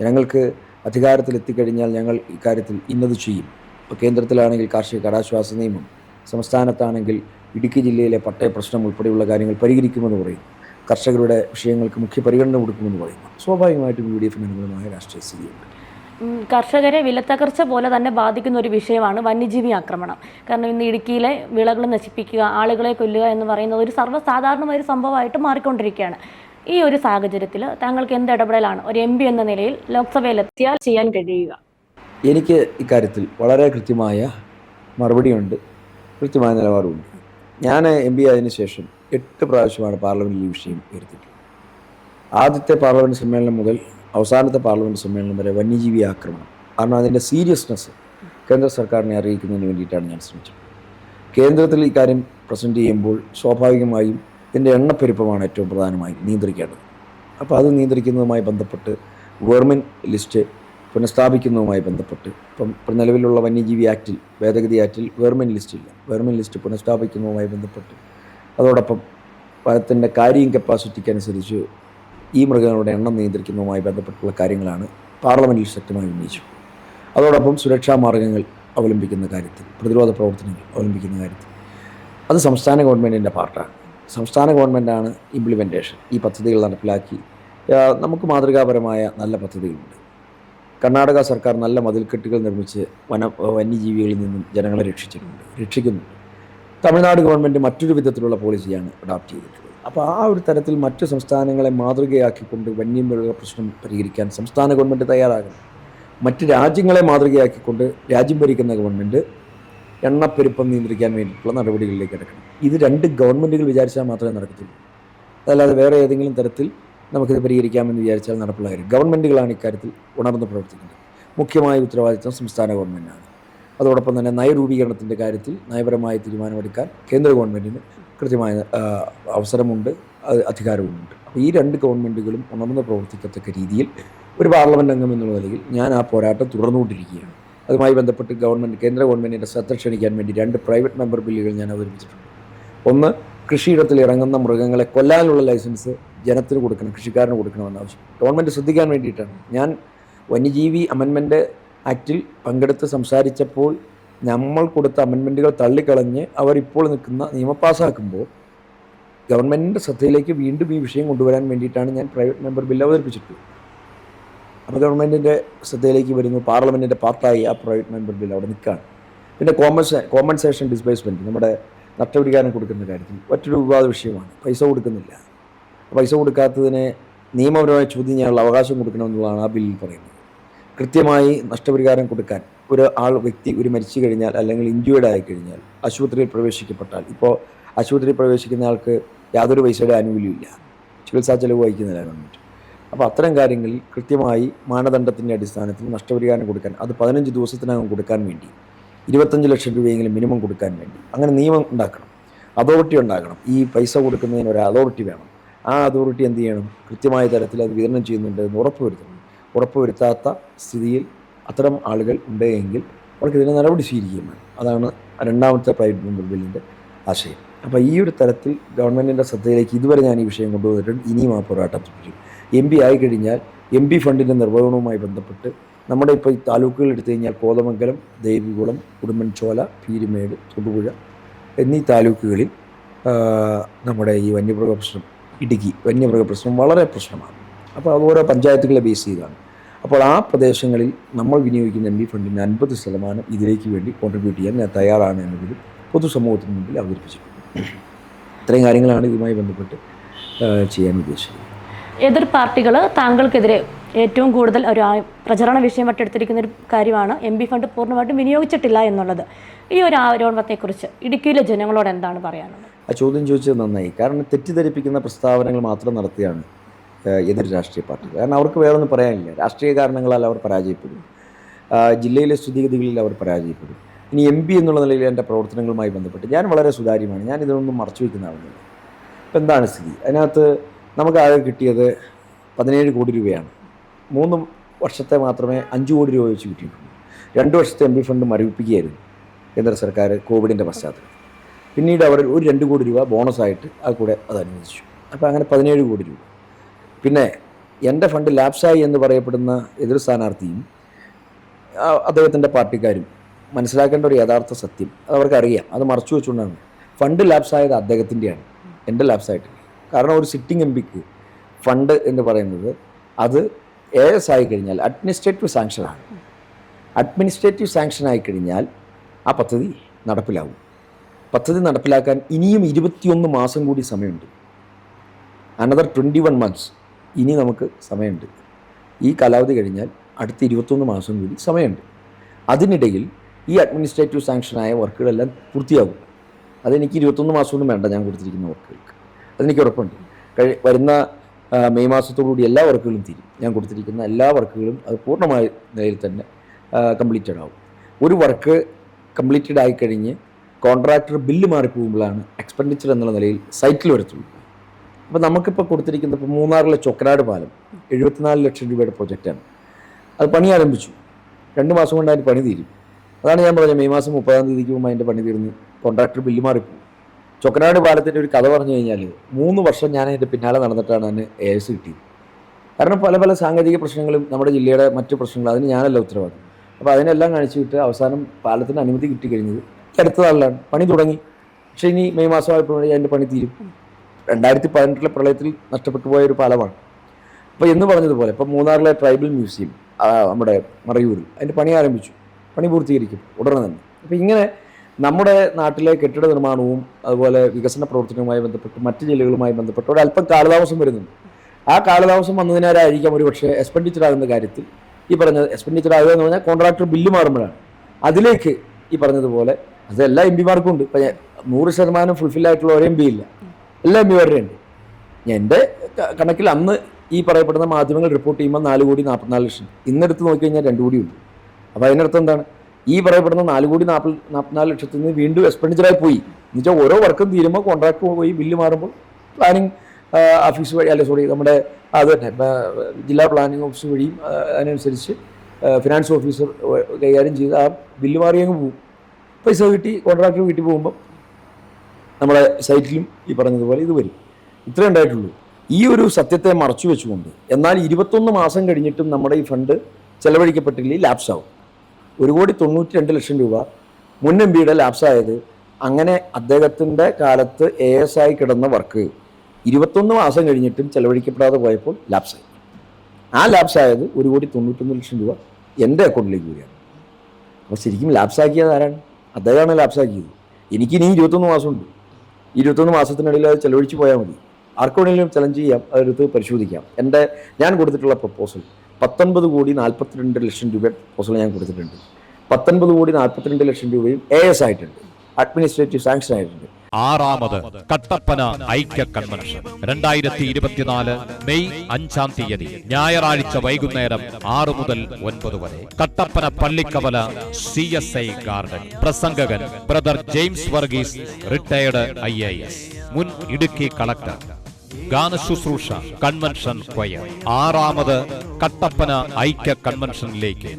ജനങ്ങൾക്ക് അധികാരത്തിൽ എത്തിക്കഴിഞ്ഞാൽ ഞങ്ങൾ ഇക്കാര്യത്തിൽ ഇന്നത് ചെയ്യും. ഇപ്പോൾ കേന്ദ്രത്തിലാണെങ്കിൽ കാർഷിക കടാശ്വാസ നിയമം സംസ്ഥാനത്താണെങ്കിൽ ഇടുക്കി ജില്ലയിലെ പട്ടയ പ്രശ്നം ഉൾപ്പെടെയുള്ള കാര്യങ്ങൾ പരിഹരിക്കുമെന്ന് പറയും കർഷകരുടെ വിഷയങ്ങൾക്ക് മുഖ്യ പരിഗണന കൊടുക്കുമെന്ന് പറയുന്നു. സ്വാഭാവികമായിട്ടും യു ഡി എഫിന് അനുകൂലമായ രാഷ്ട്രീയ സ്ഥിതിയുണ്ട്. കർഷകരെ വിലത്തകർച്ച പോലെ തന്നെ ബാധിക്കുന്ന ഒരു വിഷയമാണ് വന്യജീവി ആക്രമണം. കാരണം ഇന്ന് ഇടുക്കിയിലെ വിളകൾ നശിപ്പിക്കുക ആളുകളെ കൊല്ലുക എന്ന് പറയുന്നത് ഒരു സർവസാധാരണമായ ഒരു സംഭവമായിട്ട് മാറിക്കൊണ്ടിരിക്കുകയാണ്. ഈ ഒരു സാഹചര്യത്തിൽ താങ്കൾക്ക് എന്ത് ഇടപെടലാണ്? ഒരു എം പി എന്ന നിലയിൽ ലോക്സഭയിലെത്തിയാൽ ചെയ്യാൻ കഴിയുക. എനിക്ക് ഇക്കാര്യത്തിൽ വളരെ കൃത്യമായ മറുപടിയുണ്ട്. കൃത്യമായ നിലപാടുമുണ്ട്. ഞാൻ എം പി ആയതിനു ശേഷം എട്ട് പ്രാവശ്യമാണ് പാർലമെന്റിൽ ഈ വിഷയം ഉയർത്തിയിട്ടുള്ളത്. ആദ്യത്തെ പാർലമെന്റ് സമ്മേളനം മുതൽ അവസാനത്തെ പാർലമെന്റ് സമ്മേളനം വരെ വന്യജീവി ആക്രമണം. കാരണം അതിന്റെ സീരിയസ്നെസ് കേന്ദ്ര സർക്കാരിനെ അറിയിക്കുന്നതിന് വേണ്ടിയിട്ടാണ് ഞാൻ ശ്രമിച്ചത്. കേന്ദ്രത്തിൽ ഇക്കാര്യം പ്രസന്റ് ചെയ്യുമ്പോൾ സ്വാഭാവികമായും ഇതിന്റെ എണ്ണപ്പെരുപ്പമാണ് ഏറ്റവും പ്രധാനമായി നിയന്ത്രിക്കേണ്ടത്. അപ്പോൾ അത് നിയന്ത്രിക്കുന്നതുമായി ബന്ധപ്പെട്ട് ഗവൺമെന്റ് ലിസ്റ്റ് പുനഃസ്ഥാപിക്കുന്നതുമായി ബന്ധപ്പെട്ട് ഇപ്പം ഇപ്പം നിലവിലുള്ള വന്യജീവി ആക്റ്റിൽ ഭേദഗതി ആക്റ്റിൽ ഗവൺമെന്റ് ലിസ്റ്റില്ല ഗവൺമെന്റ് ലിസ്റ്റ് പുനഃസ്ഥാപിക്കുന്നതുമായി ബന്ധപ്പെട്ട് അതോടൊപ്പം വനത്തിന്റെ കാരിയും കപ്പാസിറ്റിക്ക് അനുസരിച്ച് ഈ മൃഗങ്ങളുടെ എണ്ണം നിയന്ത്രിക്കുന്നതുമായി ബന്ധപ്പെട്ടുള്ള കാര്യങ്ങളാണ് പാർലമെന്റിൽ ശക്തമായി ഉന്നയിച്ചു. അതോടൊപ്പം സുരക്ഷാ മാർഗങ്ങൾ അവലംബിക്കുന്ന കാര്യത്തിൽ പ്രതിരോധ പ്രവർത്തനങ്ങൾ അവലംബിക്കുന്ന കാര്യത്തിൽ. അത് സംസ്ഥാന ഗവൺമെന്റിന്റെ പാർട്ടാണ് സംസ്ഥാന ഗവൺമെന്റാണ് ഇംപ്ലിമെന്റേഷൻ ഈ പദ്ധതികൾ നടപ്പിലാക്കി നമുക്ക് മാതൃകാപരമായ നല്ല പദ്ധതികളുണ്ട്. കർണാടക സർക്കാർ നല്ല മതിൽക്കെട്ടുകൾ നിർമ്മിച്ച് വന വന്യജീവികളിൽ നിന്നും ജനങ്ങളെ രക്ഷിച്ചിട്ടുണ്ട്. രക്ഷിക്കുന്നുണ്ട്. തമിഴ്നാട് ഗവൺമെന്റ് മറ്റൊരു വിധത്തിലുള്ള പോളിസിയാണ് അഡാപ്റ്റ് ചെയ്തിട്ടുള്ളത്. അപ്പോൾ ആ ഒരു തരത്തിൽ മറ്റു സംസ്ഥാനങ്ങളെ മാതൃകയാക്കിക്കൊണ്ട് വന്യമൃഗ പ്രശ്നം പരിഹരിക്കാൻ സംസ്ഥാന ഗവൺമെന്റ് തയ്യാറാകണം. മറ്റ് രാജ്യങ്ങളെ മാതൃകയാക്കിക്കൊണ്ട് രാജ്യം ഭരിക്കുന്ന ഗവൺമെന്റ് എണ്ണപ്പെരുപ്പം നിയന്ത്രിക്കാൻ വേണ്ടിയിട്ടുള്ള നടപടികളിലേക്ക് എടുക്കണം ഇത് രണ്ട് ഗവൺമെന്റുകൾ വിചാരിച്ചാൽ മാത്രമേ നടക്കത്തുള്ളൂ. അതല്ലാതെ വേറെ ഏതെങ്കിലും തരത്തിൽ നമുക്കിത് പരിഹരിക്കാമെന്ന് വിചാരിച്ചാൽ നടപ്പുള്ള കാര്യം ഗവൺമെന്റുകളാണ് ഇക്കാര്യത്തിൽ ഉണർന്ന് പ്രവർത്തിക്കുന്നത് മുഖ്യമായ ഉത്തരവാദിത്വം സംസ്ഥാന ഗവൺമെന്റാണ് അതോടൊപ്പം തന്നെ നയരൂപീകരണത്തിന്റെ കാര്യത്തിൽ നയപരമായ തീരുമാനമെടുക്കാൻ കേന്ദ്ര ഗവൺമെന്റിന് കൃത്യമായ അവസരമുണ്ട് അത് അധികാരവുമുണ്ട്. അപ്പോൾ ഈ രണ്ട് ഗവൺമെന്റുകളും ഉണർന്ന് പ്രവർത്തിക്കത്തക്ക രീതിയിൽ ഒരു പാർലമെന്റ് അംഗം എന്നുള്ള നിലയിൽ ഞാൻ ആ പോരാട്ടം തുടർന്നുകൊണ്ടിരിക്കുകയാണ്. അതുമായി ബന്ധപ്പെട്ട് ഗവൺമെന്റ് കേന്ദ്ര ഗവൺമെന്റിന്റെ ശ്രദ്ധ ക്ഷണിക്കാൻ വേണ്ടി രണ്ട് പ്രൈവറ്റ് മെമ്പർ ബില്ലുകൾ ഞാൻ അവതരിപ്പിച്ചിട്ടുണ്ട്. ഒന്ന് കൃഷിയിടത്തിൽ ഇറങ്ങുന്ന മൃഗങ്ങളെ കൊല്ലാനുള്ള ലൈസൻസ് ജനത്തിന് കൊടുക്കണം കൃഷിക്കാരന് കൊടുക്കണമെന്ന് ആവശ്യം. ഗവൺമെന്റ് ശ്രദ്ധിക്കാൻ വേണ്ടിയിട്ടാണ്. ഞാൻ വന്യജീവി അമെൻമെന്റ് ആക്റ്റിൽ പങ്കെടുത്ത് സംസാരിച്ചപ്പോൾ നമ്മൾ കൊടുത്ത അമെൻമെന്റുകൾ തള്ളിക്കളഞ്ഞ് അവർ ഇപ്പോൾ നിൽക്കുന്ന നിയമം പാസ്സാക്കുമ്പോൾ ഗവൺമെന്റിന്റെ ശ്രദ്ധയിലേക്ക് വീണ്ടും ഈ വിഷയം കൊണ്ടുവരാൻ വേണ്ടിയിട്ടാണ് ഞാൻ പ്രൈവറ്റ് മെമ്പർ ബില്ല് അവതരിപ്പിച്ചിട്ടുള്ളത്. അപ്പോൾ ഗവൺമെന്റിന്റെ ശ്രദ്ധയിലേക്ക് വരുന്നു പാർലമെന്റിന്റെ പാർട്ടായി ആ പ്രൈവറ്റ് മെമ്പർ ബില്ല് അവിടെ നിൽക്കുകയാണ്. പിന്നെ കോമ്പൻസേ കോമ്പൻസേഷൻ ഡിസ്ബേസ്മെന്റ് നമ്മുടെ നഷ്ടപരിഹാരം കൊടുക്കുന്ന കാര്യത്തിൽ മറ്റൊരു വിവാദ വിഷയമാണ് പൈസ കൊടുക്കുന്നില്ല. പൈസ കൊടുക്കാത്തതിനെ നിയമപരമായി ചോദ്യം ചെയ്യാനുള്ള അവകാശം കൊടുക്കണമെന്നുള്ളതാണ് ആ ബില്ലിൽ പറയുന്നത്. കൃത്യമായി നഷ്ടപരിഹാരം കൊടുക്കാൻ ഒരു ആൾ വ്യക്തി ഒരു മരിച്ചു കഴിഞ്ഞാൽ അല്ലെങ്കിൽ ഇഞ്ചുവേർഡ് ആയി കഴിഞ്ഞാൽ ആശുപത്രിയിൽ പ്രവേശിക്കപ്പെട്ടാൽ ഇപ്പോൾ ആശുപത്രിയിൽ പ്രവേശിക്കുന്ന ആൾക്ക് യാതൊരു പൈസയുടെ ആനുകൂല്യമില്ല ചികിത്സാ ചെലവ് വഹിക്കുന്നില്ല ഗവൺമെന്റ് അപ്പോൾ അത്തരം കാര്യങ്ങളിൽ കൃത്യമായി മാനദണ്ഡത്തിന്റെ അടിസ്ഥാനത്തിൽ നഷ്ടപരിഹാരം കൊടുക്കാൻ അത് പതിനഞ്ച് ദിവസത്തിനകം കൊടുക്കാൻ വേണ്ടി ഇരുപത്തഞ്ച് ലക്ഷം രൂപയെങ്കിലും മിനിമം കൊടുക്കാൻ വേണ്ടി അങ്ങനെ നിയമം ഉണ്ടാക്കണം. അതോറിറ്റി ഉണ്ടാക്കണം ഈ പൈസ കൊടുക്കുന്നതിന് ഒരു അതോറിറ്റി വേണം. ആ അതോറിറ്റി എന്ത് ചെയ്യണം? കൃത്യമായ തരത്തിൽ അത് വിതരണം ചെയ്യുന്നുണ്ട് എന്ന് ഉറപ്പുവരുത്തണം ഉറപ്പുവരുത്താത്ത സ്ഥിതിയിൽ അത്തരം ആളുകൾ ഉണ്ടെങ്കിൽ അവർക്കെതിരെ നടപടി സ്വീകരിക്കുകയും വേണം. അതാണ് രണ്ടാമത്തെ പ്രൈവറ്റ് മെമ്പർ ബില്ലിന്റെ ആശയം. അപ്പോൾ ഈ ഒരു തരത്തിൽ ഗവൺമെന്റിന്റെ ശ്രദ്ധയിലേക്ക് ഇതുവരെ ഞാൻ ഈ വിഷയം കൊണ്ടുവന്നിട്ടുണ്ട്. ഇനിയും ആ പോരാട്ടം തുടരും എം പി ആയിക്കഴിഞ്ഞാൽ എം പി ഫണ്ടിന്റെ നിർവഹണവുമായി ബന്ധപ്പെട്ട് നമ്മുടെ ഇപ്പോൾ ഈ താലൂക്കുകൾ എടുത്തു കഴിഞ്ഞാൽ കോതമംഗലം ദേവികുളം ഉടുമ്പൻചോല പീരുമേട് തൊടുപുഴ എന്നീ താലൂക്കുകളിൽ നമ്മുടെ ഈ വന്യമൃഗ പ്രശ്നം ഇടുക്കി വന്യമൃഗ പ്രശ്നം വളരെ പ്രശ്നമാണ്. അപ്പോൾ അത് ഓരോ പഞ്ചായത്തുകളെ ബേസ് ചെയ്താണ്. അപ്പോൾ ആ പ്രദേശങ്ങളിൽ നമ്മൾ വിനിയോഗിക്കുന്ന എം പി ഫണ്ടിന്റെ അൻപത് ശതമാനം ഇതിലേക്ക് വേണ്ടി കോൺട്രിബ്യൂട്ട് ചെയ്യാൻ ഞാൻ തയ്യാറാണ് എന്നതിൽ പൊതുസമൂഹത്തിന് മുമ്പിൽ അവതരിപ്പിച്ചിട്ടുണ്ട്. ഇത്രയും കാര്യങ്ങളാണ് ഇതുമായി ബന്ധപ്പെട്ട് ചെയ്യാൻ ഉദ്ദേശിച്ചത് എതിർ പാർട്ടികൾ താങ്കൾക്കെതിരെ ഏറ്റവും കൂടുതൽ ഒരു പ്രചരണ വിഷയമായിട്ട് എടുത്തിരിക്കുന്ന ഒരു കാര്യമാണ് എം പി ഫണ്ട് പൂർണമായിട്ടും വിനിയോഗിച്ചിട്ടില്ല എന്നുള്ളത്. ഈ ഒരു ആരോപണത്തെക്കുറിച്ച് ഇടുക്കിയിലെ ജനങ്ങളോട് എന്താണ് പറയാനുള്ളത്? ആ ചോദ്യം ചോദിച്ചത് നന്നായി. കാരണം തെറ്റിദ്ധരിപ്പിക്കുന്ന പ്രസ്താവനകൾ മാത്രം നടത്തിയാണ് ഏഹ്, എതിർ രാഷ്ട്രീയ പാർട്ടികൾ. കാരണം അവർക്ക് വേറെ ഒന്നും പറയാനില്ല. രാഷ്ട്രീയ കാരണങ്ങളാൽ അവർ പരാജയപ്പെടും. ജില്ലയിലെ സ്ഥിതിഗതികളിൽ അവർ പരാജയപ്പെടും. ഇനി എം പി എന്നുള്ള നിലയിൽ എന്റെ പ്രവർത്തനങ്ങളുമായി ബന്ധപ്പെട്ട് ഞാൻ വളരെ സുതാര്യമാണ്. ഞാൻ ഇതിനൊന്നും മറച്ചു വയ്ക്കുന്ന ആളൊന്നുമില്ല. ഇപ്പം എന്താണ് സ്ഥിതി? അതിനകത്ത് നമുക്ക് ആകെ കിട്ടിയത് പതിനേഴ് കോടി രൂപയാണ്. മൂന്ന് വർഷത്തെ മാത്രമേ അഞ്ച് കോടി രൂപ വെച്ച് കിട്ടിയിട്ടുള്ളൂ. രണ്ട് വർഷത്തെ എം പി ഫണ്ട് മരവിപ്പിക്കുകയായിരുന്നു കേന്ദ്ര സർക്കാർ കോവിഡിന്റെ പശ്ചാത്തലത്തിൽ. പിന്നീട് അവർ ഒരു രണ്ട് കോടി രൂപ ബോണസായിട്ട് ആ കൂടെ അത് അനുവദിച്ചു. അപ്പോൾ അങ്ങനെ പതിനേഴ് കോടി രൂപ. പിന്നെ എന്റെ ഫണ്ട് ലാപ്സായി എന്ന് പറയപ്പെടുന്ന എതിർ സ്ഥാനാർത്ഥിയും അദ്ദേഹത്തിന്റെ പാർട്ടിക്കാരും മനസ്സിലാക്കേണ്ട ഒരു യഥാർത്ഥ സത്യം അത് അവർക്കറിയാം അത് മറച്ചു വെച്ചുകൊണ്ടാണ്. ഫണ്ട് ലാപ്സായത് അദ്ദേഹത്തിന്റെയാണ്. എന്റെ ലാപ്സായിട്ട്. കാരണം ഒരു സിറ്റിംഗ് എം പിക്ക് ഫണ്ട് എന്ന് പറയുന്നത് അത് എ എസ് ആയി കഴിഞ്ഞാൽ അഡ്മിനിസ്ട്രേറ്റീവ് സാങ്ഷനാണ് അഡ്മിനിസ്ട്രേറ്റീവ് സാങ്ഷൻ ആയി കഴിഞ്ഞാൽ ആ പദ്ധതി നടപ്പിലാവും. പദ്ധതി നടപ്പിലാക്കാൻ ഇനിയും ഇരുപത്തിയൊന്ന് മാസം കൂടി സമയമുണ്ട്. അനദർ ട്വന്റി വൺ മന്ത്സ് ഇനി നമുക്ക് സമയമുണ്ട്. ഈ കാലാവധി കഴിഞ്ഞാൽ അടുത്ത ഇരുപത്തൊന്ന് മാസം കൂടി സമയമുണ്ട്. അതിനിടയിൽ ഈ അഡ്മിനിസ്ട്രേറ്റീവ് സാങ്ഷനായ വർക്കുകളെല്ലാം പൂർത്തിയാകും. അതെനിക്ക് ഇരുപത്തൊന്ന് മാസമൊന്നും വേണ്ട ഞാൻ കൊടുത്തിരിക്കുന്ന വർക്കുകൾക്ക്. അതെനിക്ക് ഉറപ്പുണ്ട്. കഴി വരുന്ന മെയ് മാസത്തോടുകൂടി എല്ലാ വർക്കുകളും തീരും. ഞാൻ കൊടുത്തിരിക്കുന്ന എല്ലാ വർക്കുകളും അത് പൂർണമായ നിലയിൽ തന്നെ കംപ്ലീറ്റഡ് ആവും. ഒരു വർക്ക് കംപ്ലീറ്റഡ് ആയിക്കഴിഞ്ഞ് കോൺട്രാക്ടർ ബില്ല് മാറിപ്പോകുമ്പോഴാണ് എക്സ്പെൻഡിച്ചർ എന്നുള്ള നിലയിൽ സൈറ്റിൽ വരത്തുള്ളൂ. അപ്പോൾ നമുക്കിപ്പോൾ കൊടുത്തിരിക്കുന്ന ഇപ്പോൾ മൂന്നാറിലെ ചൊക്കനാട് പാലം. എഴുപത്തിനാല് ലക്ഷം രൂപയുടെ പ്രൊജക്റ്റാണ് അത് പണി ആരംഭിച്ചു. രണ്ട് മാസം കൊണ്ട് അതിന് പണി തീരും. അതാണ് ഞാൻ പറഞ്ഞത്. മെയ് മാസം മുപ്പതാം തീയതിക്ക് മുമ്പ് അതിന്റെ പണി തീർന്ന് കോൺട്രാക്ടർ ബില്ല് മാറിപ്പോകും ചൊക്കനാട് പാലത്തിന്റെ ഒരു കഥ പറഞ്ഞു കഴിഞ്ഞാൽ മൂന്ന് വർഷം ഞാൻ അതിന്റെ പിന്നാലെ നടന്നിട്ടാണ് അതിന് എ എസ് കിട്ടിയത്. കാരണം പല പല സാങ്കേതിക പ്രശ്നങ്ങളും നമ്മുടെ ജില്ലയുടെ മറ്റു പ്രശ്നങ്ങളും അതിന് ഞാനല്ല ഉത്തരവാദി. അപ്പോൾ അതിനെല്ലാം കാണിച്ചു വിട്ട് അവസാനം പാലത്തിന് അനുമതി കിട്ടിക്കഴിഞ്ഞത് അടുത്ത നാളിലാണ് പണി തുടങ്ങി. പക്ഷേ ഇനി മെയ് മാസമായപ്പോഴേ അതിന്റെ പണി തീരും. രണ്ടായിരത്തി പതിനെട്ടിലെ പ്രളയത്തിൽ നഷ്ടപ്പെട്ടു പോയ ഒരു പാലമാണ്. അപ്പോൾ എന്ന് പറഞ്ഞതുപോലെ ഇപ്പോൾ മൂന്നാറിലെ ട്രൈബൽ മ്യൂസിയം നമ്മുടെ മറയൂരിൽ അതിന്റെ പണി ആരംഭിച്ചു. പണി പൂർത്തീകരിക്കും ഉടനെ തന്നെ. അപ്പോൾ ഇങ്ങനെ നമ്മുടെ നാട്ടിലെ കെട്ടിട നിർമ്മാണവും അതുപോലെ വികസന പ്രവർത്തനവുമായി ബന്ധപ്പെട്ട് മറ്റ് ജില്ലകളുമായി ബന്ധപ്പെട്ട് ഒരല്പം കാലതാമസം വരുന്നുണ്ട്. ആ കാലതാമസം വന്നതിനാലായിരിക്കാം ഒരു പക്ഷേ എക്സ്പെൻഡിച്ചർ ആകുന്ന കാര്യത്തിൽ ഈ പറഞ്ഞ എക്സ്പെൻഡിച്ചർ ആകുക എന്ന് പറഞ്ഞാൽ കോൺട്രാക്ടർ ബില്ല് മാറുമ്പോഴാണ്. അതിലേക്ക് ഈ പറഞ്ഞതുപോലെ അത് എല്ലാ എം പിമാർക്കും ഉണ്ട് ഇപ്പം നൂറ് ശതമാനം ഫുൾഫിൽ ആയിട്ടുള്ള ഒരു എം പി ഇല്ല. എല്ലാ എം ഉണ്ട്. എന്റെ കണക്കിൽ അന്ന് ഈ പറയപ്പെടുന്ന മാധ്യമങ്ങൾ റിപ്പോർട്ട് ചെയ്യുമ്പോൾ നാല് കോടി നാൽപ്പത്തിനാല് ലക്ഷം ഇന്നെടുത്ത് നോക്കിക്കഴിഞ്ഞാൽ രണ്ട് കോടി ഉണ്ട്. അപ്പോൾ അതിനർത്ഥം എന്താണ്? ഈ പറയപ്പെടുന്ന നാല് കോടി നാൽപ്പത് നാൽപ്പത്തിനാല് ലക്ഷത്തിൽ നിന്ന് വീണ്ടും എക്സ്പെൻഡിച്ചറായി പോയി. എന്നുവെച്ചാൽ ഓരോ വർക്കും തീരുമ്പോൾ കോൺട്രാക്ട് പോയി ബില്ല് മാറുമ്പോൾ പ്ലാനിങ് ഓഫീസ് വഴി അല്ലെ സോറി നമ്മുടെ അത് തന്നെ ജില്ലാ പ്ലാനിങ് ഓഫീസ് വഴിയും അതിനനുസരിച്ച് ഫിനാൻസ് ഓഫീസർ കൈകാര്യം ചെയ്ത് ആ ബില്ല് മാറിയങ്ങ് പോകും പൈസ കിട്ടി കോൺട്രാക്ടർ വീട്ടിൽ പോകുമ്പോൾ നമ്മുടെ സൈറ്റിലും ഈ പറഞ്ഞതുപോലെ ഇത് വരും. ഇത്രേ ഉണ്ടായിട്ടുള്ളൂ. ഈ ഒരു സത്യത്തെ മറച്ചു വെച്ചുകൊണ്ട് എന്നാൽ ഇരുപത്തൊന്ന് മാസം കഴിഞ്ഞിട്ടും നമ്മുടെ ഈ ഫണ്ട് ചെലവഴിക്കപ്പെട്ടില്ലെങ്കിൽ ലാപ്സ് ആവും. ഒരു കോടി തൊണ്ണൂറ്റി രണ്ട് ലക്ഷം രൂപ മുൻ എം പിയുടെ ലാപ്സായത് അങ്ങനെ അദ്ദേഹത്തിന്റെ കാലത്ത് എ എസ് ആയി കിടന്ന വർക്ക് ഇരുപത്തൊന്ന് മാസം കഴിഞ്ഞിട്ടും ചെലവഴിക്കപ്പെടാതെ പോയപ്പോൾ ലാപ്സായി ആ ലാപ്സായത് ഒരു കോടി തൊണ്ണൂറ്റൊന്ന് ലക്ഷം രൂപ എന്റെ അക്കൗണ്ടിലേക്ക് വരികയാണ്. അപ്പോൾ ശരിക്കും ലാപ്സാക്കിയത് ആരാണ്? അദ്ദേഹമാണ് ലാപ്സാക്കിയത് എനിക്കിനി ഇരുപത്തൊന്ന് മാസമുണ്ട്. ഇരുപത്തൊന്ന് മാസത്തിനിടയിൽ അത് ചെലവഴിച്ച് പോയാൽ മതി. ആർക്കുവേണമെങ്കിലും ചലഞ്ച് ചെയ്യാം അതെടുത്ത് പരിശോധിക്കാം. എന്റെ ഞാൻ കൊടുത്തിട്ടുള്ള പ്രപ്പോസൽ പത്തൊൻപത് കോടി നാൽപ്പത്തിരണ്ട് ലക്ഷം രൂപ പ്രപ്പോസൽ ഞാൻ കൊടുത്തിട്ടുണ്ട്. പത്തൊൻപത് കോടി നാൽപ്പത്തിരണ്ട് ലക്ഷം രൂപയും എ എസ് ആയിട്ടുണ്ട്. അഡ്മിനിസ്ട്രേറ്റീവ് സാങ്ഷൻ ആയിട്ടുണ്ട്. ആറാമത് കട്ടപ്പന ഐക്യ കൺവെൻഷൻ രണ്ടായിരത്തി ഇരുപത്തിനാല് മെയ് അഞ്ചാം തീയതി ഞായറാഴ്ച വൈകുന്നേരം ആറ് മുതൽ ഒൻപത് വരെ Kattappana Pallikkavala C S I garden. പ്രസംഗകൻ brother James Varghese retired I A S. മുൻ ഇടുക്കി കളക്ടർ ഗാനശുശ്രൂഷ കൺവെൻഷൻ ക്വയർ ആറാമത് കട്ടപ്പന ഐക്യ കൺവെൻഷനിലേക്ക്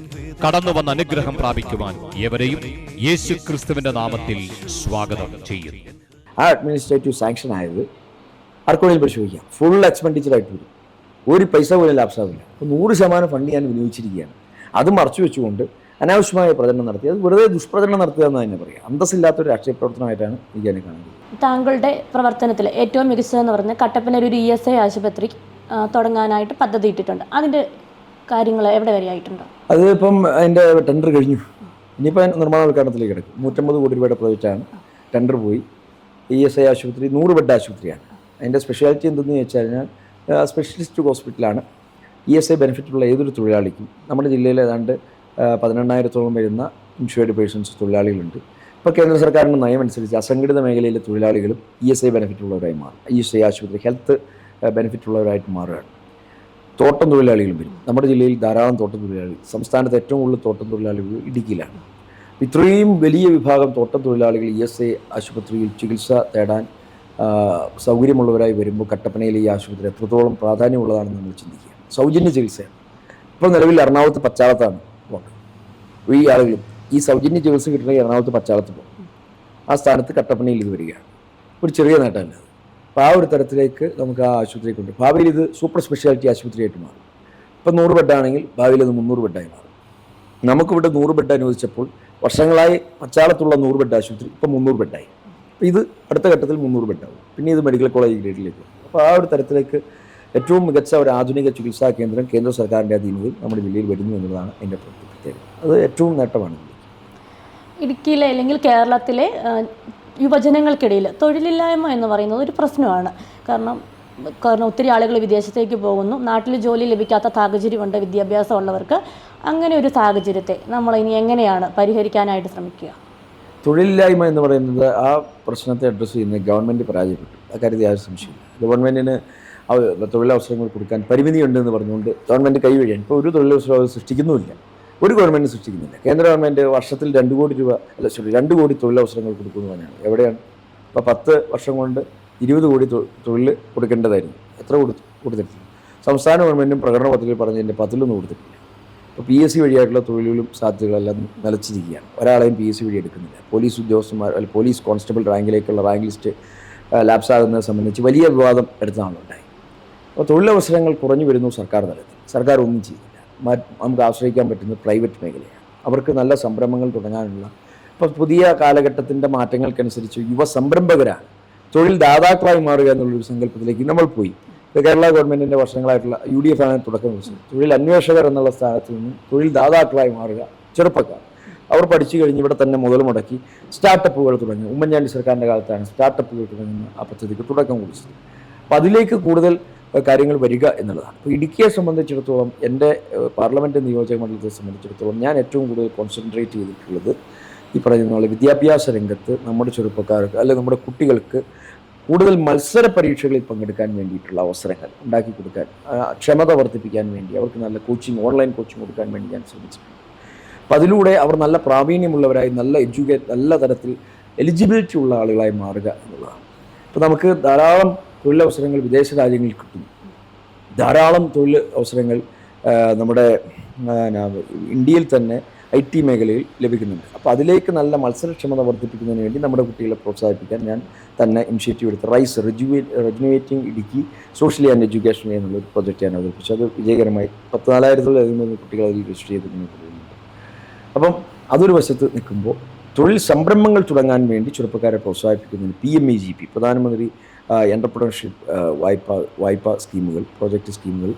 കടന്നു വന്ന അനുഗ്രഹം പ്രാപിക്കുവാൻ എവരെയും യേശു ക്രിസ്തുവിന്റെ നാമത്തിൽ സ്വാഗതം ചെയ്യുന്നു. ആ അഡ്മിനിസ്ട്രേറ്റീവ് സാങ്ഷൻ ആയത് ആർക്കുവേണമെങ്കിലും പരിശോധിക്കാം. ഫുൾ എക്സ്പെൻഡിച്ചർ ആയിട്ട് വരും. ഒരു പൈസ പോലും ലാപ്സാവില്ല അപ്പോൾ നൂറ് ശതമാനം ഫണ്ട് ഞാൻ വിനിയോഗിച്ചിരിക്കുകയാണ്. അത് മറച്ചു വെച്ചുകൊണ്ട് അനാവശ്യമായ പ്രചരണം നടത്തി. അത് വെറുതെ ദുഷ്പ്രചരണം നടത്തുക എന്ന് തന്നെ പറയാം. അന്തസ്സില്ലാത്തൊരു രാഷ്ട്രീയ പ്രവർത്തനമായിട്ടാണ് എനിക്ക് അതിനെ കാണുന്നത്. താങ്കളുടെ പ്രവർത്തനത്തിൽ ഏറ്റവും മികച്ചതെന്ന് പറഞ്ഞ കട്ടപ്പന ഒരു ഇ എസ് ഐ ആശുപത്രി തുടങ്ങാനായിട്ട് പദ്ധതി ഇട്ടിട്ടുണ്ട്. അതിന്റെ കാര്യങ്ങൾ എവിടെ വരെയായിട്ടുണ്ട് അത് ഇപ്പം അതിന്റെ ടെൻഡർ കഴിഞ്ഞു. ഇനിയിപ്പോൾ നിർമ്മാണ ഉദ്ഘാടനത്തിലേക്ക് കിടക്കും. നൂറ്റമ്പത് കോടി രൂപയുടെ പ്രോജക്റ്റാണ് ടെൻഡർ പോയി. ഇ എസ് ഐ ആശുപത്രി നൂറ് ബെഡ് ആശുപത്രിയാണ്. അതിന്റെ സ്പെഷ്യാലിറ്റി എന്തെന്ന് വെച്ച് കഴിഞ്ഞാൽ സ്പെഷ്യലിസ്റ്റ് ഹോസ്പിറ്റലാണ് ഇ എസ് ഐ ബെനിഫിറ്റുള്ള ഏതൊരു തൊഴിലാളിക്കും നമ്മുടെ ജില്ലയിൽ ഏതാണ്ട് പതിനെണ്ണായിരത്തോളം വരുന്ന ഇൻഷുവേർഡ് പേഴ്സൺസ് തൊഴിലാളികളുണ്ട്. ഇപ്പോൾ കേന്ദ്ര സർക്കാരിന്റെ നയം അനുസരിച്ച് അസംഘടിത മേഖലയിലെ തൊഴിലാളികളും ഇ എസ് ഐ ബെനിഫിറ്റ് ഉള്ളവരായി മാറും. ഇ എസ് ഐ ആശുപത്രി ഹെൽത്ത് ബെനിഫിറ്റ് ഉള്ളവരായിട്ട് മാറുകയാണ്. തോട്ടം തൊഴിലാളികളും വരും. നമ്മുടെ ജില്ലയിൽ ധാരാളം തോട്ടം തൊഴിലാളികൾ സംസ്ഥാനത്ത് ഏറ്റവും കൂടുതൽ തോട്ടം തൊഴിലാളികൾ ഇടുക്കിയിലാണ്. ഇത്രയും വലിയ വിഭാഗം തോട്ടം തൊഴിലാളികൾ ഇ എസ് ഐ ആശുപത്രിയിൽ ചികിത്സ തേടാൻ സൗകര്യമുള്ളവരായി വരുമ്പോൾ കട്ടപ്പനയിലെ ഈ ആശുപത്രി എത്രത്തോളം പ്രാധാന്യമുള്ളതാണെന്ന് നമ്മൾ ചിന്തിക്കുക. സൗജന്യ ചികിത്സയാണ്. ഇപ്പോൾ നിലവിൽ എറണാകുളത്ത് പച്ചാളത്താണ് പോകുന്നത് ഈ ആളുകളും ഈ സൗജന്യ ചികിത്സ കിട്ടണമെങ്കിൽ എറണാകുളത്ത് പച്ചാളത്ത് പോകും ആ സ്ഥാനത്ത് കട്ടപ്പനയിൽ ഇത് വരികയാണ്. ഒരു ചെറിയ നേട്ടമല്ല അപ്പോൾ ആ ഒരു തരത്തിലേക്ക് നമുക്ക് ആ ആശുപത്രി കൊണ്ട് ഭാവിയിൽ ഇത് സൂപ്പർ സ്പെഷ്യാലിറ്റി ആശുപത്രിയായിട്ട് മാറും. ഇപ്പം നൂറ് ബെഡാണെങ്കിൽ ഭാവിയിൽ അത് മുന്നൂറ് ബെഡായി മാറും. നമുക്കിവിടെ നൂറ് ബെഡ് അനുവദിച്ചപ്പോൾ വർഷങ്ങളായി പച്ചാളത്തുള്ള നൂറ് ബെഡ് ആശുപത്രി ഇപ്പം മുന്നൂറ് ബെഡായി അപ്പോൾ ഇത് അടുത്ത ഘട്ടത്തിൽ മുന്നൂറ് ബെഡാവും പിന്നെ ഇത് മെഡിക്കൽ കോളേജ് ഗ്രേഡിലേക്ക് അപ്പോൾ ആ ഒരു തരത്തിലേക്ക് ഏറ്റവും മികച്ച ഒരു ആധുനിക ചികിത്സാ കേന്ദ്രം കേന്ദ്ര സർക്കാരിന്റെ അധീനതയിൽ നമ്മുടെ ജില്ലയിൽ വരുന്നു എന്നുള്ളതാണ് എന്റെ പ്രത്യേകത. അത് ഏറ്റവും നേട്ടമാണ്. ഇടുക്കിയിലെ അല്ലെങ്കിൽ കേരളത്തിലെ യുവജനങ്ങൾക്കിടയിൽ തൊഴിലില്ലായ്മ എന്ന് പറയുന്നത് ഒരു പ്രശ്നമാണ്. കാരണം കാരണം ഒത്തിരി ആളുകൾ വിദേശത്തേക്ക് പോകുന്നു. നാട്ടിൽ ജോലി ലഭിക്കാത്ത സാഹചര്യമുണ്ട് വിദ്യാഭ്യാസം ഉള്ളവർക്ക് അങ്ങനെ ഒരു സാഹചര്യത്തെ നമ്മൾ ഇനി എങ്ങനെയാണ് പരിഹരിക്കാനായിട്ട് ശ്രമിക്കുക? തൊഴിലില്ലായ്മ എന്ന് പറയുന്നത് ആ പ്രശ്നത്തെ അഡ്രസ്സ് ചെയ്യുന്ന ഗവൺമെന്റ് പരാജയപ്പെട്ടു. അക്കാര്യത്തിൽ ആ സംശയമില്ല ഗവൺമെന്റിന് തൊഴിലവസരങ്ങൾ കൊടുക്കാൻ പരിമിതിയുണ്ട് എന്ന് പറഞ്ഞുകൊണ്ട് ഗവൺമെന്റ് കൈവഴിയാണ് ഇപ്പോൾ ഒരു തൊഴിലവസരം സൃഷ്ടിക്കുന്നുമില്ല. ഒരു ഗവൺമെന്റ് സൃഷ്ടിക്കുന്നില്ല. കേന്ദ്ര ഗവൺമെന്റ് വർഷത്തിൽ രണ്ട് കോടി രൂപ അല്ല സോറി രണ്ട് കോടി തൊഴിലവസരങ്ങൾ കൊടുക്കുന്നു പറഞ്ഞാണ് എവിടെയാണ്? ഇപ്പോൾ പത്ത് വർഷം കൊണ്ട് ഇരുപത് കോടി തൊഴിൽ കൊടുക്കേണ്ടതായിരുന്നു. എത്ര കൊടുത്തു കൊടുത്തിട്ടില്ല സംസ്ഥാന ഗവൺമെന്റും പ്രകടന പദ്ധതിയിൽ പറഞ്ഞതിന്റെ പത്തിലൊന്നും കൊടുത്തിട്ടില്ല. ഇപ്പോൾ പി എസ് സി വഴിയായിട്ടുള്ള തൊഴിലുകളും സാധ്യതകളെല്ലാം നിലച്ചിരിക്കുകയാണ്. ഒരാളെയും പി എസ് സി വഴി എടുക്കുന്നില്ല. പോലീസ് ഉദ്യോഗസ്ഥന്മാർ അല്ലെങ്കിൽ പോലീസ് കോൺസ്റ്റബിൾ റാങ്കിലേക്കുള്ള റാങ്ക് ലിസ്റ്റ് ലാപ്സ് ആകുന്നത് സംബന്ധിച്ച് വലിയ വിവാദം എടുത്താണുണ്ടായി അപ്പോൾ തൊഴിലവസരങ്ങൾ കുറഞ്ഞു വരുന്നു സർക്കാർ തലത്തിൽ. സർക്കാർ ഒന്നും ചെയ്യുന്നില്ല നമുക്ക് ആശ്രയിക്കാൻ പറ്റുന്നത് പ്രൈവറ്റ് മേഖലയാണ്. അവർക്ക് നല്ല സംരംഭങ്ങൾ തുടങ്ങാനുള്ള ഇപ്പോൾ പുതിയ കാലഘട്ടത്തിന്റെ മാറ്റങ്ങൾക്കനുസരിച്ച് യുവ സംരംഭകരാണ്. തൊഴിൽ ദാതാക്കളായി മാറുക എന്നുള്ളൊരു സങ്കല്പത്തിലേക്ക് നമ്മൾ പോയി. കേരള ഗവൺമെന്റിന്റെ വർഷങ്ങളായിട്ടുള്ള യു ഡി എഫ് ആണ് തുടക്കം കുറിച്ചത്. തൊഴിൽ അന്വേഷകർ എന്നുള്ള സ്ഥാനത്ത് നിന്നും തൊഴിൽ ദാതാക്കളായി മാറുക ചെറുപ്പക്കാർ. അവർ പഠിച്ചു കഴിഞ്ഞ് ഇവിടെ തന്നെ മുതൽ മുടക്കി സ്റ്റാർട്ടപ്പുകൾ തുടങ്ങി. ഉമ്മൻചാണ്ടി സർക്കാരിന്റെ കാലത്താണ് സ്റ്റാർട്ടപ്പുകൾ തുടങ്ങുന്ന ആ പദ്ധതിക്ക് തുടക്കം കുറിച്ചത്. അപ്പം അതിലേക്ക് കൂടുതൽ കാര്യങ്ങൾ വരിക എന്നുള്ളതാണ്. അപ്പോൾ ഇടുക്കിയെ സംബന്ധിച്ചിടത്തോളം എന്റെ പാർലമെന്റ് പാർലമെന്റ് നിയോജക മണ്ഡലത്തെ സംബന്ധിച്ചിടത്തോളം ഞാൻ ഏറ്റവും കൂടുതൽ കോൺസെൻട്രേറ്റ് ചെയ്തിട്ടുള്ളത് ഈ പറയുന്ന വിദ്യാഭ്യാസ രംഗത്ത് നമ്മുടെ ചെറുപ്പക്കാർക്ക് അല്ലെങ്കിൽ നമ്മുടെ കുട്ടികൾക്ക് കൂടുതൽ മത്സര പരീക്ഷകളിൽ പങ്കെടുക്കാൻ വേണ്ടിയിട്ടുള്ള അവസരങ്ങൾ ഉണ്ടാക്കി കൊടുക്കാൻ ക്ഷമത വർദ്ധിപ്പിക്കാൻ വേണ്ടി അവർക്ക് നല്ല കോച്ചിങ് ഓൺലൈൻ കോച്ചിങ് കൊടുക്കാൻ വേണ്ടി ഞാൻ ശ്രമിച്ചിട്ടുണ്ട്. അപ്പം അതിലൂടെ അവർ നല്ല പ്രാവീണ്യമുള്ളവരായി നല്ല എഡ്യൂക്കേറ്റ് നല്ല തരത്തിൽ എലിജിബിലിറ്റി ഉള്ള ആളുകളായി മാറുക എന്നുള്ളതാണ്. ഇപ്പോൾ നമുക്ക് ധാരാളം തൊഴിലവസരങ്ങൾ വിദേശ രാജ്യങ്ങളിൽ കിട്ടും ധാരാളം തൊഴിൽ അവസരങ്ങൾ നമ്മുടെ ഇന്ത്യയിൽ തന്നെ ഐ ടി മേഖലയിൽ ലഭിക്കുന്നുണ്ട്. അപ്പോൾ അതിലേക്ക് നല്ല മത്സരക്ഷമത വർദ്ധിപ്പിക്കുന്നതിന് വേണ്ടി നമ്മുടെ കുട്ടികളെ പ്രോത്സാഹിപ്പിക്കാൻ ഞാൻ തന്നെ ഇനിഷ്യേറ്റീവ് എടുത്ത് rise rejuvenate rejuvenating Idukki socially and education എന്നുള്ളൊരു പ്രൊജക്റ്റ് ഞാൻ അവതരിപ്പിച്ചു. അത് വിജയകരമായി പത്ത് നാലായിരത്തിലധികം കുട്ടികൾ അതിൽ രജിസ്റ്റർ ചെയ്ത് മുന്നോട്ട് പോകുന്നുണ്ട്. അപ്പം അതൊരു വശത്ത് നിൽക്കുമ്പോൾ തൊഴിൽ സംരംഭങ്ങൾ തുടങ്ങാൻ വേണ്ടി ചെറുപ്പക്കാരെ പ്രോത്സാഹിപ്പിക്കുന്നതിന് P M E G P പ്രധാനമന്ത്രി എന്റർപ്രണർഷിപ്പ് വായ്പ വായ്പ സ്കീമുകൾ പ്രോജക്റ്റ് സ്കീമുകൾ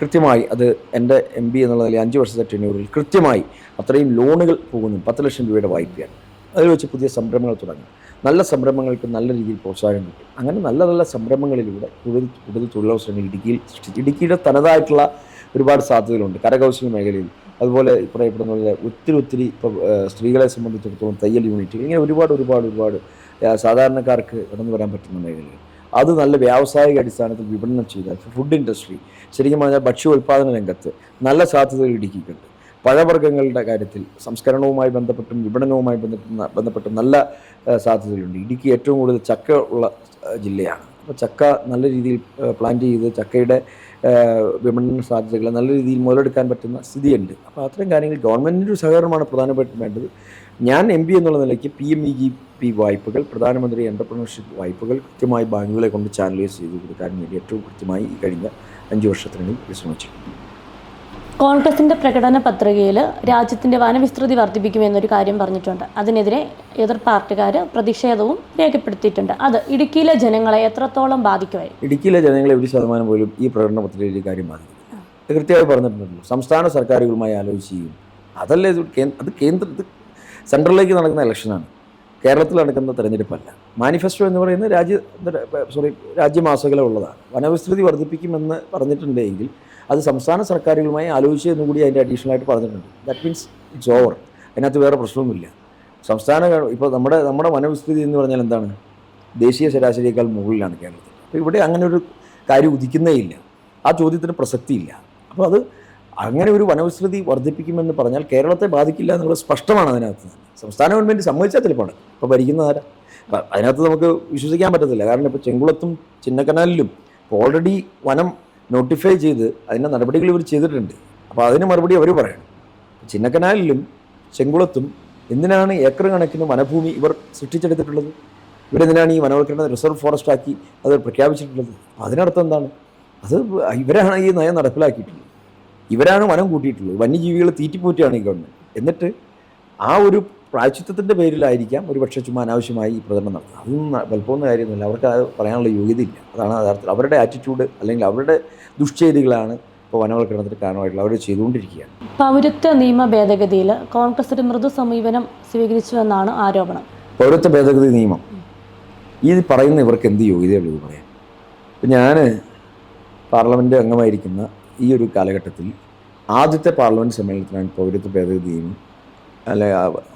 കൃത്യമായി അത് എന്റെ എം ബി എന്നുള്ള നിലയിൽ അഞ്ച് വർഷത്തെ ടെന്യൂറിൽ കൃത്യമായി അത്രയും ലോണുകൾ പോകുന്നു. പത്ത് ലക്ഷം രൂപയുടെ വായ്പയാണ്. അതിൽ വെച്ച് പുതിയ സംരംഭങ്ങൾ തുടങ്ങി. നല്ല സംരംഭങ്ങൾക്ക് നല്ല രീതിയിൽ പ്രോത്സാഹനം കിട്ടും. അങ്ങനെ നല്ല നല്ല സംരംഭങ്ങളിലൂടെ കൂടുതൽ കൂടുതൽ തൊഴിലവസരങ്ങൾ ഇടുക്കിയിൽ സൃഷ്ടിച്ചു. ഇടുക്കിയുടെ തനതായിട്ടുള്ള ഒരുപാട് സാധ്യതകളുണ്ട്. കരകൗശല മേഖലയിൽ അതുപോലെ പറയപ്പെടുന്ന ഒത്തിരി ഒത്തിരി ഇപ്പോൾ സ്ത്രീകളെ സംബന്ധിച്ചിടത്തോളം തയ്യൽ യൂണിറ്റ് ഇങ്ങനെ ഒരുപാട് ഒരുപാട് ഒരുപാട് സാധാരണക്കാർക്ക് കടന്നു വരാൻ പറ്റുന്ന മേഖലകൾ. അത് നല്ല വ്യാവസായിക അടിസ്ഥാനത്തിൽ വിപണനം ചെയ്താൽ ഫുഡ് ഇൻഡസ്ട്രി ശരിക്കും പറഞ്ഞാൽ ഭക്ഷ്യ ഭക്ഷ്യോൽപാദന രംഗത്ത് നല്ല സാധ്യതകൾ ഇടുക്കിയിട്ടുണ്ട്. പഴവർഗങ്ങളുടെ കാര്യത്തിൽ സംസ്കരണവുമായി ബന്ധപ്പെട്ടും വിപണനവുമായി ബന്ധപ്പെട്ടും ബന്ധപ്പെട്ടും നല്ല സാധ്യതകളുണ്ട്. ഇടുക്കി ഏറ്റവും കൂടുതൽ ചക്ക ഉള്ള ജില്ലയാണ്. അപ്പോൾ ചക്ക നല്ല രീതിയിൽ പ്ലാൻ ചെയ്ത് ചക്കയുടെ വിപണന സാധ്യതകളെ നല്ല രീതിയിൽ മുതലെടുക്കാൻ പറ്റുന്ന സ്ഥിതിയുണ്ട്. അപ്പോൾ അത്തരം കാര്യങ്ങൾ ഗവൺമെന്റിന്റെ ഒരു സഹകരണമാണ് പ്രധാനമായിട്ടും വേണ്ടത്. ഞാൻ എം പി എന്നുള്ള നിലയ്ക്ക് P M E G P വായ്പകൾ പ്രധാനമന്ത്രി എന്റർപ്രണർഷിപ്പ് വായ്പകൾ കൃത്യമായി ബാങ്കുകളെ കൊണ്ട് ചാനലൈസ് ചെയ്ത് കൊടുക്കാൻ വേണ്ടി ഏറ്റവും കൃത്യമായി ഈ കഴിഞ്ഞ അഞ്ച് വർഷത്തിനുള്ളിൽ വിശ്രമിച്ചിട്ടുണ്ട്. കോൺഗ്രസിന്റെ പ്രകടന പത്രികയിൽ രാജ്യത്തിന്റെ വനവിസ്തൃതി വർദ്ധിപ്പിക്കുമെന്നൊരു കാര്യം പറഞ്ഞിട്ടുണ്ട്. അതിനെതിരെ എതിർ പാർട്ടിക്കാർ പ്രതിഷേധവും രേഖപ്പെടുത്തിയിട്ടുണ്ട്. അത് ഇടുക്കിയിലെ ജനങ്ങളെ എത്രത്തോളം ബാധിക്കുമായി ഇടുക്കിയിലെ ജനങ്ങളെ ഒരു ശതമാനം പോലും ഈ പ്രകടന പത്രികയിൽ കാര്യം ബാധിക്കും കൃത്യമായി പറഞ്ഞിട്ടുണ്ടല്ലോ. സംസ്ഥാന സർക്കാരുകളുമായി ആലോചിച്ച് ചെയ്യും അതല്ലേ ഇത് അത് കേന്ദ്ര സെൻട്രലിലേക്ക് നടക്കുന്ന ഇലക്ഷനാണ്. കേരളത്തിൽ നടക്കുന്ന തെരഞ്ഞെടുപ്പല്ല. മാനിഫെസ്റ്റോ എന്ന് പറയുന്നത് രാജ്യ സോറി രാജ്യമാസകല ഉള്ളതാണ്. വനവിസ്തൃതി വർദ്ധിപ്പിക്കുമെന്ന് പറഞ്ഞിട്ടുണ്ടെങ്കിൽ അത് സംസ്ഥാന സർക്കാരുകളുമായി ആലോചിച്ച് എന്ന് കൂടി അതിന്റെ അഡീഷണൽ ആയിട്ട് പറഞ്ഞിട്ടുണ്ട്. ദാറ്റ് മീൻസ് ഇറ്റ്സ് ഓവർ അതിനകത്ത് വേറെ പ്രശ്നമൊന്നുമില്ല. സംസ്ഥാന ഇപ്പോൾ നമ്മുടെ നമ്മുടെ വനവിസ്തൃതി എന്ന് പറഞ്ഞാൽ എന്താണ്? ദേശീയ ശരാശരിയേക്കാൾ മുകളിലാണ് കേരളത്തിൽ. അപ്പോൾ ഇവിടെ അങ്ങനെ ഒരു കാര്യം ഉദിക്കുന്നേ ഇല്ല. ആ ചോദ്യത്തിന് പ്രസക്തിയില്ല. അപ്പോൾ അത് അങ്ങനെ ഒരു വനവിസ്തൃതി വർദ്ധിപ്പിക്കുമെന്ന് പറഞ്ഞാൽ കേരളത്തെ ബാധിക്കില്ല എന്നുള്ളത് സ്പഷ്ടമാണ് അതിനകത്ത്. സംസ്ഥാന ഗവൺമെന്റ് സമ്മതിച്ചാൽ ചിലപ്പോൾ ഇപ്പോൾ ഭരിക്കുന്ന അപ്പം അതിനകത്ത് നമുക്ക് വിശ്വസിക്കാൻ പറ്റത്തില്ല. കാരണം ഇപ്പോൾ ചെങ്കുളത്തും ചിന്നക്കനാലിലും ഓൾറെഡി വനം നോട്ടിഫൈ ചെയ്ത് അതിന്റെ നടപടികൾ ഇവർ ചെയ്തിട്ടുണ്ട്. അപ്പോൾ അതിന് മറുപടി അവർ പറയണം. ചിന്നക്കനാലിലും ചെങ്കുളത്തും എന്തിനാണ് ഏക്കർ കണക്കിന് വനഭൂമി ഇവർ സൃഷ്ടിച്ചെടുത്തിട്ടുള്ളത്? ഇവരെന്തിനാണ് ഈ വനവൽക്കരണ റിസർവ് ഫോറസ്റ്റ് ആക്കി അത് പ്രഖ്യാപിച്ചിട്ടുള്ളത്? അതിനർത്ഥം എന്താണ്? അത് ഇവരാണ് ഈ നയം നടപ്പിലാക്കിയിട്ടുള്ളത്. ഇവരാണ് വനം കൂട്ടിയിട്ടുള്ളത്. വന്യജീവികളെ തീറ്റിപ്പോറ്റിയാണ് ഈ ഗവൺമെന്റ് എന്നിട്ട് ആ ഒരു പ്രായച്ചിത്തത്തിന്റെ പേരിലായിരിക്കാം ഒരു പക്ഷേ ചുമ്മാ അനാവശ്യമായി ഈ പ്രചരണം നടത്തുന്നത്. അതൊന്നും വലുപ്പമൊന്നും കാര്യമൊന്നുമില്ല. അവർക്ക് അത് പറയാനുള്ള യോഗ്യതയില്ല. അതാണ് യഥാർത്ഥത്തിൽ അവരുടെ ആറ്റിറ്റ്യൂഡ് അല്ലെങ്കിൽ അവരുടെ ദുഷ്ചേദികളാണ് ഇപ്പോൾ വനവൽക്കരണത്തിന് കാരണമായിട്ടുള്ള അവർ ചെയ്തുകൊണ്ടിരിക്കുകയാണ്. പൗരത്വ നിയമ ഭേദഗതിയിൽ കോൺഗ്രസ് ഒരു മൃദു സമീപനം സ്വീകരിച്ചു എന്നാണ് ആരോപണം. പൗരത്വ ഭേദഗതി നിയമം. ഈ പറയുന്ന ഇവർക്ക് എന്ത് യോഗ്യതയുള്ളൂ പറയാം പറയാൻ? ഇപ്പം ഞാൻ പാർലമെന്റ് അംഗമായിരിക്കുന്ന ഈ ഒരു കാലഘട്ടത്തിൽ ആദ്യത്തെ പാർലമെന്റ് സമ്മേളനത്തിലാണ് പൗരത്വ ഭേദഗതി നിയമം അല്ലെ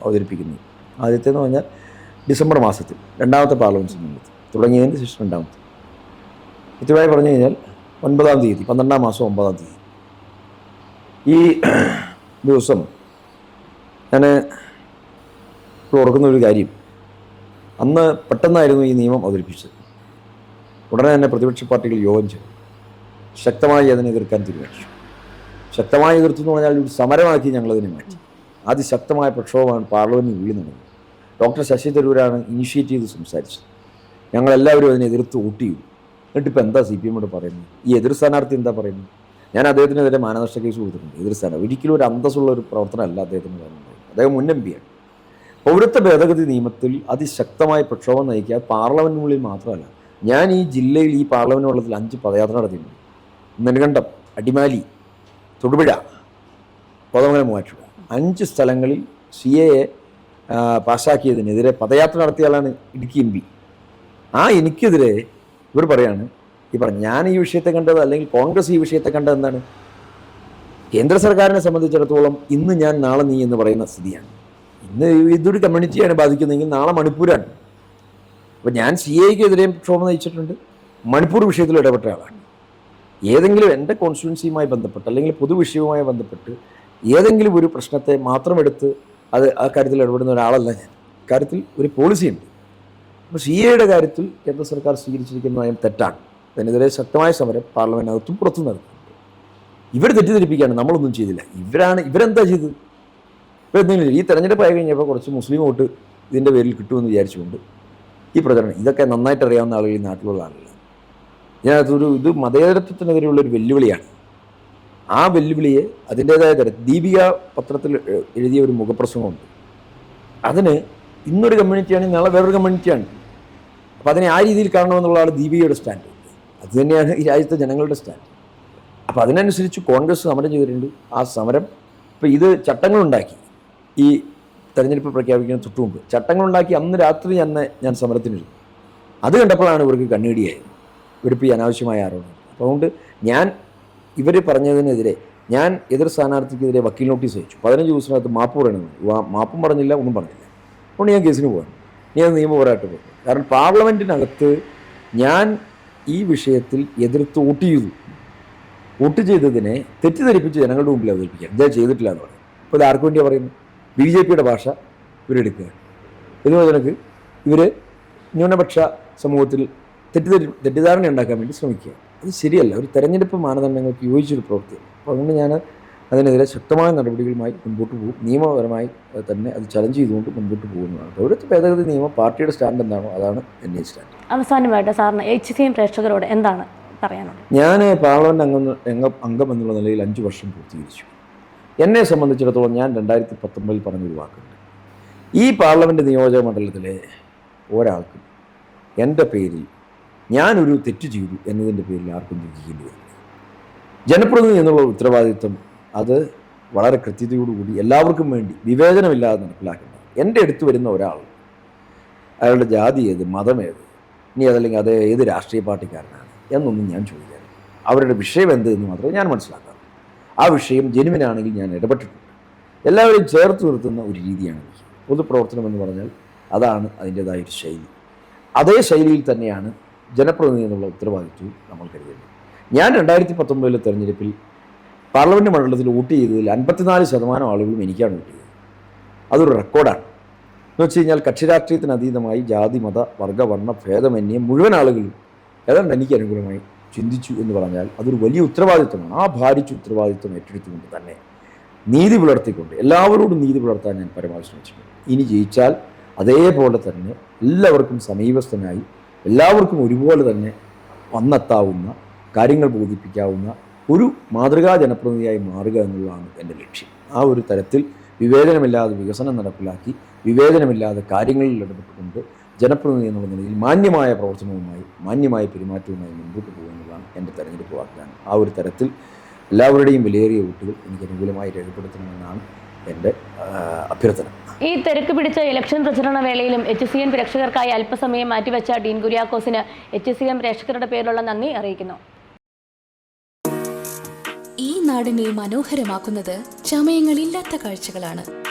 അവതരിപ്പിക്കുന്നത്. ആദ്യത്തെ എന്ന് പറഞ്ഞാൽ ഡിസംബർ മാസത്തിൽ രണ്ടാമത്തെ പാർലമെന്റ് സമ്മേളനത്തിൽ തുടങ്ങിയതിന്റെ ശേഷം രണ്ടാമത്തെ. കൃത്യമായി പറഞ്ഞു കഴിഞ്ഞാൽ ഒൻപതാം തീയതി പന്ത്രണ്ടാം മാസം ഒമ്പതാം തീയതി. ഈ ദിവസം ഞാൻ ഓർക്കുന്ന ഒരു കാര്യം. അന്ന് പെട്ടെന്നായിരുന്നു ഈ നിയമം അവതരിപ്പിച്ചത്. ഉടനെ തന്നെ പ്രതിപക്ഷ പാർട്ടികൾ യോഗം ചെയ്തു ശക്തമായി അതിനെ എതിർക്കാൻ തീരുമാനിച്ചു. ശക്തമായി എതിർത്തു എന്ന് പറഞ്ഞാൽ ഒരു സമരമാക്കി ഞങ്ങളതിനെ മാറ്റി. അതിശക്തമായ പ്രക്ഷോഭമാണ് പാർലമെന്റിൽ നടന്നത്. ഡോക്ടർ ശശി തരൂരാണ് ഇനിഷ്യേറ്റ് ചെയ്ത് സംസാരിച്ചത്. ഞങ്ങളെല്ലാവരും അതിനെ എതിർത്ത് വോട്ട് ചെയ്തു. എന്നിട്ടിപ്പോൾ എന്താ സി പി എമ്മോട് പറയുന്നത്? ഈ എതിർ സ്ഥാനാർത്ഥി എന്താ പറയുന്നത്? ഞാൻ അദ്ദേഹത്തിനെതിരെ മാനനഷ്ട കേസ് കൊടുത്തിട്ടുണ്ട്. എതിർ സ്ഥാനം ഒരിക്കലും ഒരു അന്തസ്സുള്ള ഒരു പ്രവർത്തനമല്ല അദ്ദേഹത്തിന് പറയുന്നത്. അദ്ദേഹം മുൻ എം പിയാണ് പൗരത്വ ഭേദഗതി നിയമത്തിൽ അതിശക്തമായ പ്രക്ഷോഭം നയിക്കുക പാർലമെന്റിനുള്ളിൽ മാത്രമല്ല ഞാൻ ഈ ജില്ലയിൽ ഈ പാർലമെന്റ് വെള്ളത്തിൽ അഞ്ച് പദയാത്ര നടത്തിയിട്ടുണ്ട്. നെടുങ്കണ്ടം അടിമാലി തൊടുപുഴ കോതമംഗലം മൂവാറ്റുപുഴ. അഞ്ച് സ്ഥലങ്ങളിൽ സി എ പാസ്സാക്കിയതിനെതിരെ പദയാത്ര നടത്തിയാലാണ് ഇടുക്കി എം പി. ആ എനിക്കെതിരെ ഇവർ പറയാണ് ഈ പറഞ്ഞു ഞാൻ ഈ വിഷയത്തെ കണ്ടത് അല്ലെങ്കിൽ കോൺഗ്രസ് ഈ വിഷയത്തെ കണ്ടത് എന്താണ്? കേന്ദ്ര സർക്കാരിനെ സംബന്ധിച്ചിടത്തോളം ഇന്ന് ഞാൻ നാളെ നീ എന്ന് പറയുന്ന സ്ഥിതിയാണ്. ഇന്ന് ഇതൊരു കമ്മ്യൂണിറ്റിയാണ് ബാധിക്കുന്നതെങ്കിൽ നാളെ മണിപ്പൂരാണ്. അപ്പോൾ ഞാൻ സി എക്കെതിരെയും ക്ഷോഭം നയിച്ചിട്ടുണ്ട്. മണിപ്പൂർ വിഷയത്തിൽ ഇടപെട്ട ആളാണ്. ഏതെങ്കിലും എന്റെ കോൺസ്റ്റിറ്റൻസിയുമായി ബന്ധപ്പെട്ട് അല്ലെങ്കിൽ പൊതുവിഷയവുമായി ബന്ധപ്പെട്ട് ഏതെങ്കിലും ഒരു പ്രശ്നത്തെ മാത്രം എടുത്ത് അത് ആ കാര്യത്തിൽ ഇടപെടുന്ന ഒരാളല്ല ഞാൻ. കാര്യത്തിൽ ഒരു പോളിസിയുണ്ട് അപ്പോൾ സി എയുടെ കാര്യത്തിൽ കേന്ദ്ര സർക്കാർ സ്വീകരിച്ചിരിക്കുന്ന നയം തെറ്റാണ്. അതിനെതിരെ ശക്തമായ സമരം പാർലമെന്റ് അകത്തും പുറത്തും നടത്തുന്നുണ്ട് ഇവർ തെറ്റിദ്ധരിപ്പിക്കുകയാണ് നമ്മളൊന്നും ചെയ്തില്ല. ഇവരാണ് ഇവരെന്താ ചെയ്തത്? ഇപ്പോൾ എന്തെങ്കിലും ഈ തെരഞ്ഞെടുപ്പ് ആയി കഴിഞ്ഞപ്പോൾ കുറച്ച് മുസ്ലിം വോട്ട് ഇതിന്റെ പേരിൽ കിട്ടുമെന്ന് വിചാരിച്ചുകൊണ്ട് ഈ പ്രചരണം ഇതൊക്കെ നന്നായിട്ട് അറിയാവുന്ന ആളുകൾ ഈ നാട്ടിലുള്ള ആളുകളാണ് അതൊരു ഇത് മതേതരത്വത്തിനെതിരെയുള്ള ഒരു വെല്ലുവിളിയാണ്. ആ വെല്ലുവിളിയെ അതിന്റേതായ തരം ദീപിക പത്രത്തിൽ എഴുതിയ ഒരു മുഖപ്രസംഗമുണ്ട്. അതിന് ഇന്നൊരു കമ്മ്യൂണിറ്റിയാണ് നാളെ വേറൊരു കമ്മ്യൂണിറ്റിയാണ് അപ്പോൾ അതിനെ ആ രീതിയിൽ കാണണമെന്നുള്ളതാണ് ദീപികയുടെ സ്റ്റാൻഡ് അത് തന്നെയാണ് ഈ രാജ്യത്തെ ജനങ്ങളുടെ സ്റ്റാൻഡ് അപ്പോൾ അതിനനുസരിച്ച് കോൺഗ്രസ് സമരം ചെയ്തിട്ടുണ്ട്. ആ സമരം ഇപ്പോൾ ഇത് ചട്ടങ്ങളുണ്ടാക്കി. ഈ തെരഞ്ഞെടുപ്പ് പ്രഖ്യാപിക്കുന്ന തൊട്ടുമുമ്പ് ചട്ടങ്ങളുണ്ടാക്കി അന്ന് രാത്രി തന്നെ ഞാൻ സമരത്തിനിരുന്നു. അത് കണ്ടപ്പോഴാണ് ഇവർക്ക് കണ്ണീടിയായത്. ഈ അനാവശ്യമായ ആരോപണം. അപ്പോൾ അതുകൊണ്ട് ഞാൻ ഇവർ പറഞ്ഞതിനെതിരെ ഞാൻ എതിർ സ്ഥാനാർത്ഥിക്കെതിരെ വക്കീൽ നോട്ടീസ് അയച്ചു. പതിനഞ്ച് ദിവസത്തിനകത്ത് മാപ്പ് പറയണമെന്ന് മാപ്പും പറഞ്ഞില്ല ഒന്നും പറഞ്ഞില്ല. അതുകൊണ്ട് ഞാൻ കേസിന് പോകാൻ ഞാൻ നിയമ പോകും കാരണം പാർലമെന്റിനകത്ത് ഞാൻ ഈ വിഷയത്തിൽ എതിർത്ത് വോട്ട് ചെയ്തു. വോട്ട് ചെയ്തതിനെ തെറ്റിദ്ധരിപ്പിച്ച് ജനങ്ങളുടെ മുമ്പിൽ അവതരിപ്പിക്കുക ഇതാ ചെയ്തിട്ടില്ല എന്ന് പറയും ഇപ്പോൾ ഇത് ആർക്ക് വേണ്ടിയാണ് പറയുന്നത്? ബി ജെ പിയുടെ ഭാഷ ഇവരെടുക്കുക എന്ന് പറഞ്ഞാൽ ഇവർ ന്യൂനപക്ഷ സമൂഹത്തിൽ തെറ്റിദ്ധരി തെറ്റിദ്ധാരണ ഉണ്ടാക്കാൻ വേണ്ടി ശ്രമിക്കുക. അത് ശരിയല്ല. ഒരു തെരഞ്ഞെടുപ്പ് മാനദണ്ഡങ്ങൾക്ക് യോജിച്ചൊരു പ്രവൃത്തിയാണ്. അപ്പോൾ അതുകൊണ്ട് ഞാൻ അതിനെതിരെ ശക്തമായ നടപടികളുമായി മുൻപോട്ട് പോകും. നിയമപരമായി തന്നെ അത് ചലഞ്ച് ചെയ്തുകൊണ്ട് മുൻപോട്ട് പോകുന്നതാണ്. പൗരത്വ ഭേദഗതി നിയമം പാർട്ടിയുടെ സ്റ്റാൻഡ് എന്താണോ അതാണ് എന്റെ സ്റ്റാൻഡ് അവസാനമായിട്ട് സാറിന് എച്ച് സി എം പ്രേക്ഷകരോട് എന്താണ് പറയാനുള്ളത്? ഞാൻ പാർലമെന്റ് അംഗം അംഗം അംഗം എന്നുള്ള നിലയിൽ അഞ്ച് വർഷം പൂർത്തീകരിച്ചു. എന്നെ സംബന്ധിച്ചിടത്തോളം ഞാൻ രണ്ടായിരത്തി പത്തൊമ്പതിൽ പറഞ്ഞൊരു വാക്കുണ്ട്. ഈ പാർലമെന്റ് നിയോജക മണ്ഡലത്തിലെ ഒരാൾക്കും എന്റെ പേരിൽ ഞാനൊരു തെറ്റ് ചെയ്തു എന്നതിന്റെ പേരിൽ ആർക്കും ദുഃഖിക്കേണ്ടി വരില്ല. ജനപ്രതിനിധി എന്നുള്ള ഉത്തരവാദിത്വം അത് വളരെ കൃത്യതയോടുകൂടി എല്ലാവർക്കും വേണ്ടി വിവേചനമില്ലാതെ നടപ്പിലാക്കുന്നത് എന്റെ അടുത്ത് വരുന്ന ഒരാൾ അയാളുടെ ജാതി ഏത് മതം ഏത് ഇനി അതല്ലെങ്കിൽ അത് ഏത് രാഷ്ട്രീയ പാർട്ടിക്കാരനാണ് എന്നൊന്നും ഞാൻ ചോദിക്കാറില്ല. അവരുടെ വിഷയം എന്ത് എന്ന് മാത്രമേ ഞാൻ മനസ്സിലാക്കാറുള്ളൂ. ആ വിഷയം ജനുവിനാണെങ്കിൽ ഞാൻ ഇടപെട്ടിട്ടുണ്ട്. എല്ലാവരെയും ചേർത്ത് നിർത്തുന്ന ഒരു രീതിയാണ് പൊതുപ്രവർത്തനം എന്ന് പറഞ്ഞാൽ അതാണ് അതിന്റേതായൊരു ശൈലി. അതേ ശൈലിയിൽ തന്നെയാണ് ജനപ്രതിനിധി എന്നുള്ള ഉത്തരവാദിത്വവും നമ്മൾ കരുതുന്നു. ഞാൻ രണ്ടായിരത്തി പത്തൊമ്പതിലെ തെരഞ്ഞെടുപ്പിൽ പാർലമെന്റ് മണ്ഡലത്തിൽ വോട്ട് ചെയ്തതിൽ അൻപത്തിനാല് ശതമാനം ആളുകളും എനിക്കാണ് വോട്ട് ചെയ്തത്. അതൊരു റെക്കോർഡാണ്. എന്ന് വെച്ച് കഴിഞ്ഞാൽ കക്ഷി രാഷ്ട്രീയത്തിന് അതീതമായി ജാതി മത വർഗവർണ വർണ ഭേദമന്യേ മുഴുവൻ ആളുകളും ഏതാണ്ട് എനിക്ക് അനുകൂലമായി ചിന്തിച്ചു എന്ന് പറഞ്ഞാൽ അതൊരു വലിയ ഉത്തരവാദിത്വമാണ്. ആ ഭാരിച്ച ഉത്തരവാദിത്വം ഏറ്റെടുത്തുകൊണ്ട് തന്നെ നീതി പുലർത്തിക്കൊണ്ട് എല്ലാവരോടും നീതി പുലർത്താൻ ഞാൻ പരമാവധി ശ്രമിച്ചിട്ടുണ്ട്. ഇനി ജയിച്ചാൽ അതേപോലെ തന്നെ എല്ലാവർക്കും സമീപസ്ഥനായി എല്ലാവർക്കും ഒരുപോലെ തന്നെ വന്നെത്താവുന്ന കാര്യങ്ങൾ ബോധിപ്പിക്കാവുന്ന ഒരു മാതൃകാ ജനപ്രതിനിധിയായി മാറുക എന്നുള്ളതാണ് എന്റെ ലക്ഷ്യം. ആ ഒരു തരത്തിൽ വിവേചനമില്ലാതെ വികസനം നടപ്പിലാക്കി വിവേചനമില്ലാതെ കാര്യങ്ങളിൽ ഇടപെട്ടുകൊണ്ട് ജനപ്രതിനിധി എന്നുള്ള നിലയിൽ മാന്യമായ പ്രവർത്തനവുമായി മാന്യമായ പെരുമാറ്റവുമായി മുൻപോട്ട് പോകുന്നതാണ് എന്റെ തെരഞ്ഞെടുപ്പ് വാഗ്ദാനം. ആ ഒരു തരത്തിൽ എല്ലാവരുടെയും വിലയേറിയ വോട്ടുകൾ എനിക്ക് അനുകൂലമായി രേഖപ്പെടുത്തണമെന്നാണ് എന്റെ അഭ്യർത്ഥന. ഈ തിരക്ക് പിടിച്ച ഇലക്ഷൻ പ്രചരണ വേളയിലും എച്ച് സി എം പ്രേക്ഷകർക്കായി അല്പസമയം മാറ്റിവെച്ച ഡീൻ കുര്യാക്കോസിന് എച്ച് സി എം പ്രേക്ഷകരുടെ പേരിലുള്ള നന്ദി അറിയിക്കുന്നു. ഈ നാടിനെ മനോഹരമാക്കുന്നത് ചമയങ്ങളില്ലാത്ത കാഴ്ചകളാണ്.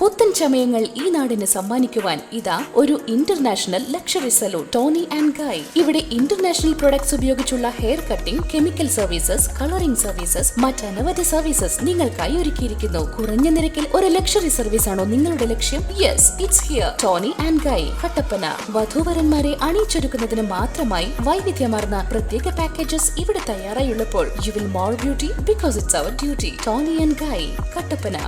പുത്തൻ ചമയങ്ങൾ ഈ നാടിന് സമ്മാനിക്കുവാൻ ഇതാ ഒരു international luxury salon Toni and Guy ഇവിടെ ഇന്റർനാഷണൽ പ്രൊഡക്ട്സ് ഉപയോഗിച്ചുള്ള hair cutting chemical services colouring services മറ്റനവധി services നിങ്ങൾക്കായി ഒരുക്കിയിരിക്കുന്നു. കുറഞ്ഞ നിരക്കിൽ ഒരു ലക്ഷറി സർവീസ് ആണോ നിങ്ങളുടെ ലക്ഷ്യം? Yes it's here Toni and Guy Kattappana. വധൂവരന്മാരെ അണിയിച്ചൊരുക്കുന്നതിന് മാത്രമായി വൈവിധ്യമാർന്ന പ്രത്യേക പാക്കേജസ് ഇവിടെ തയ്യാറായുള്ളപ്പോൾ you will more beauty because it's our duty Toni and Guy Kattappana.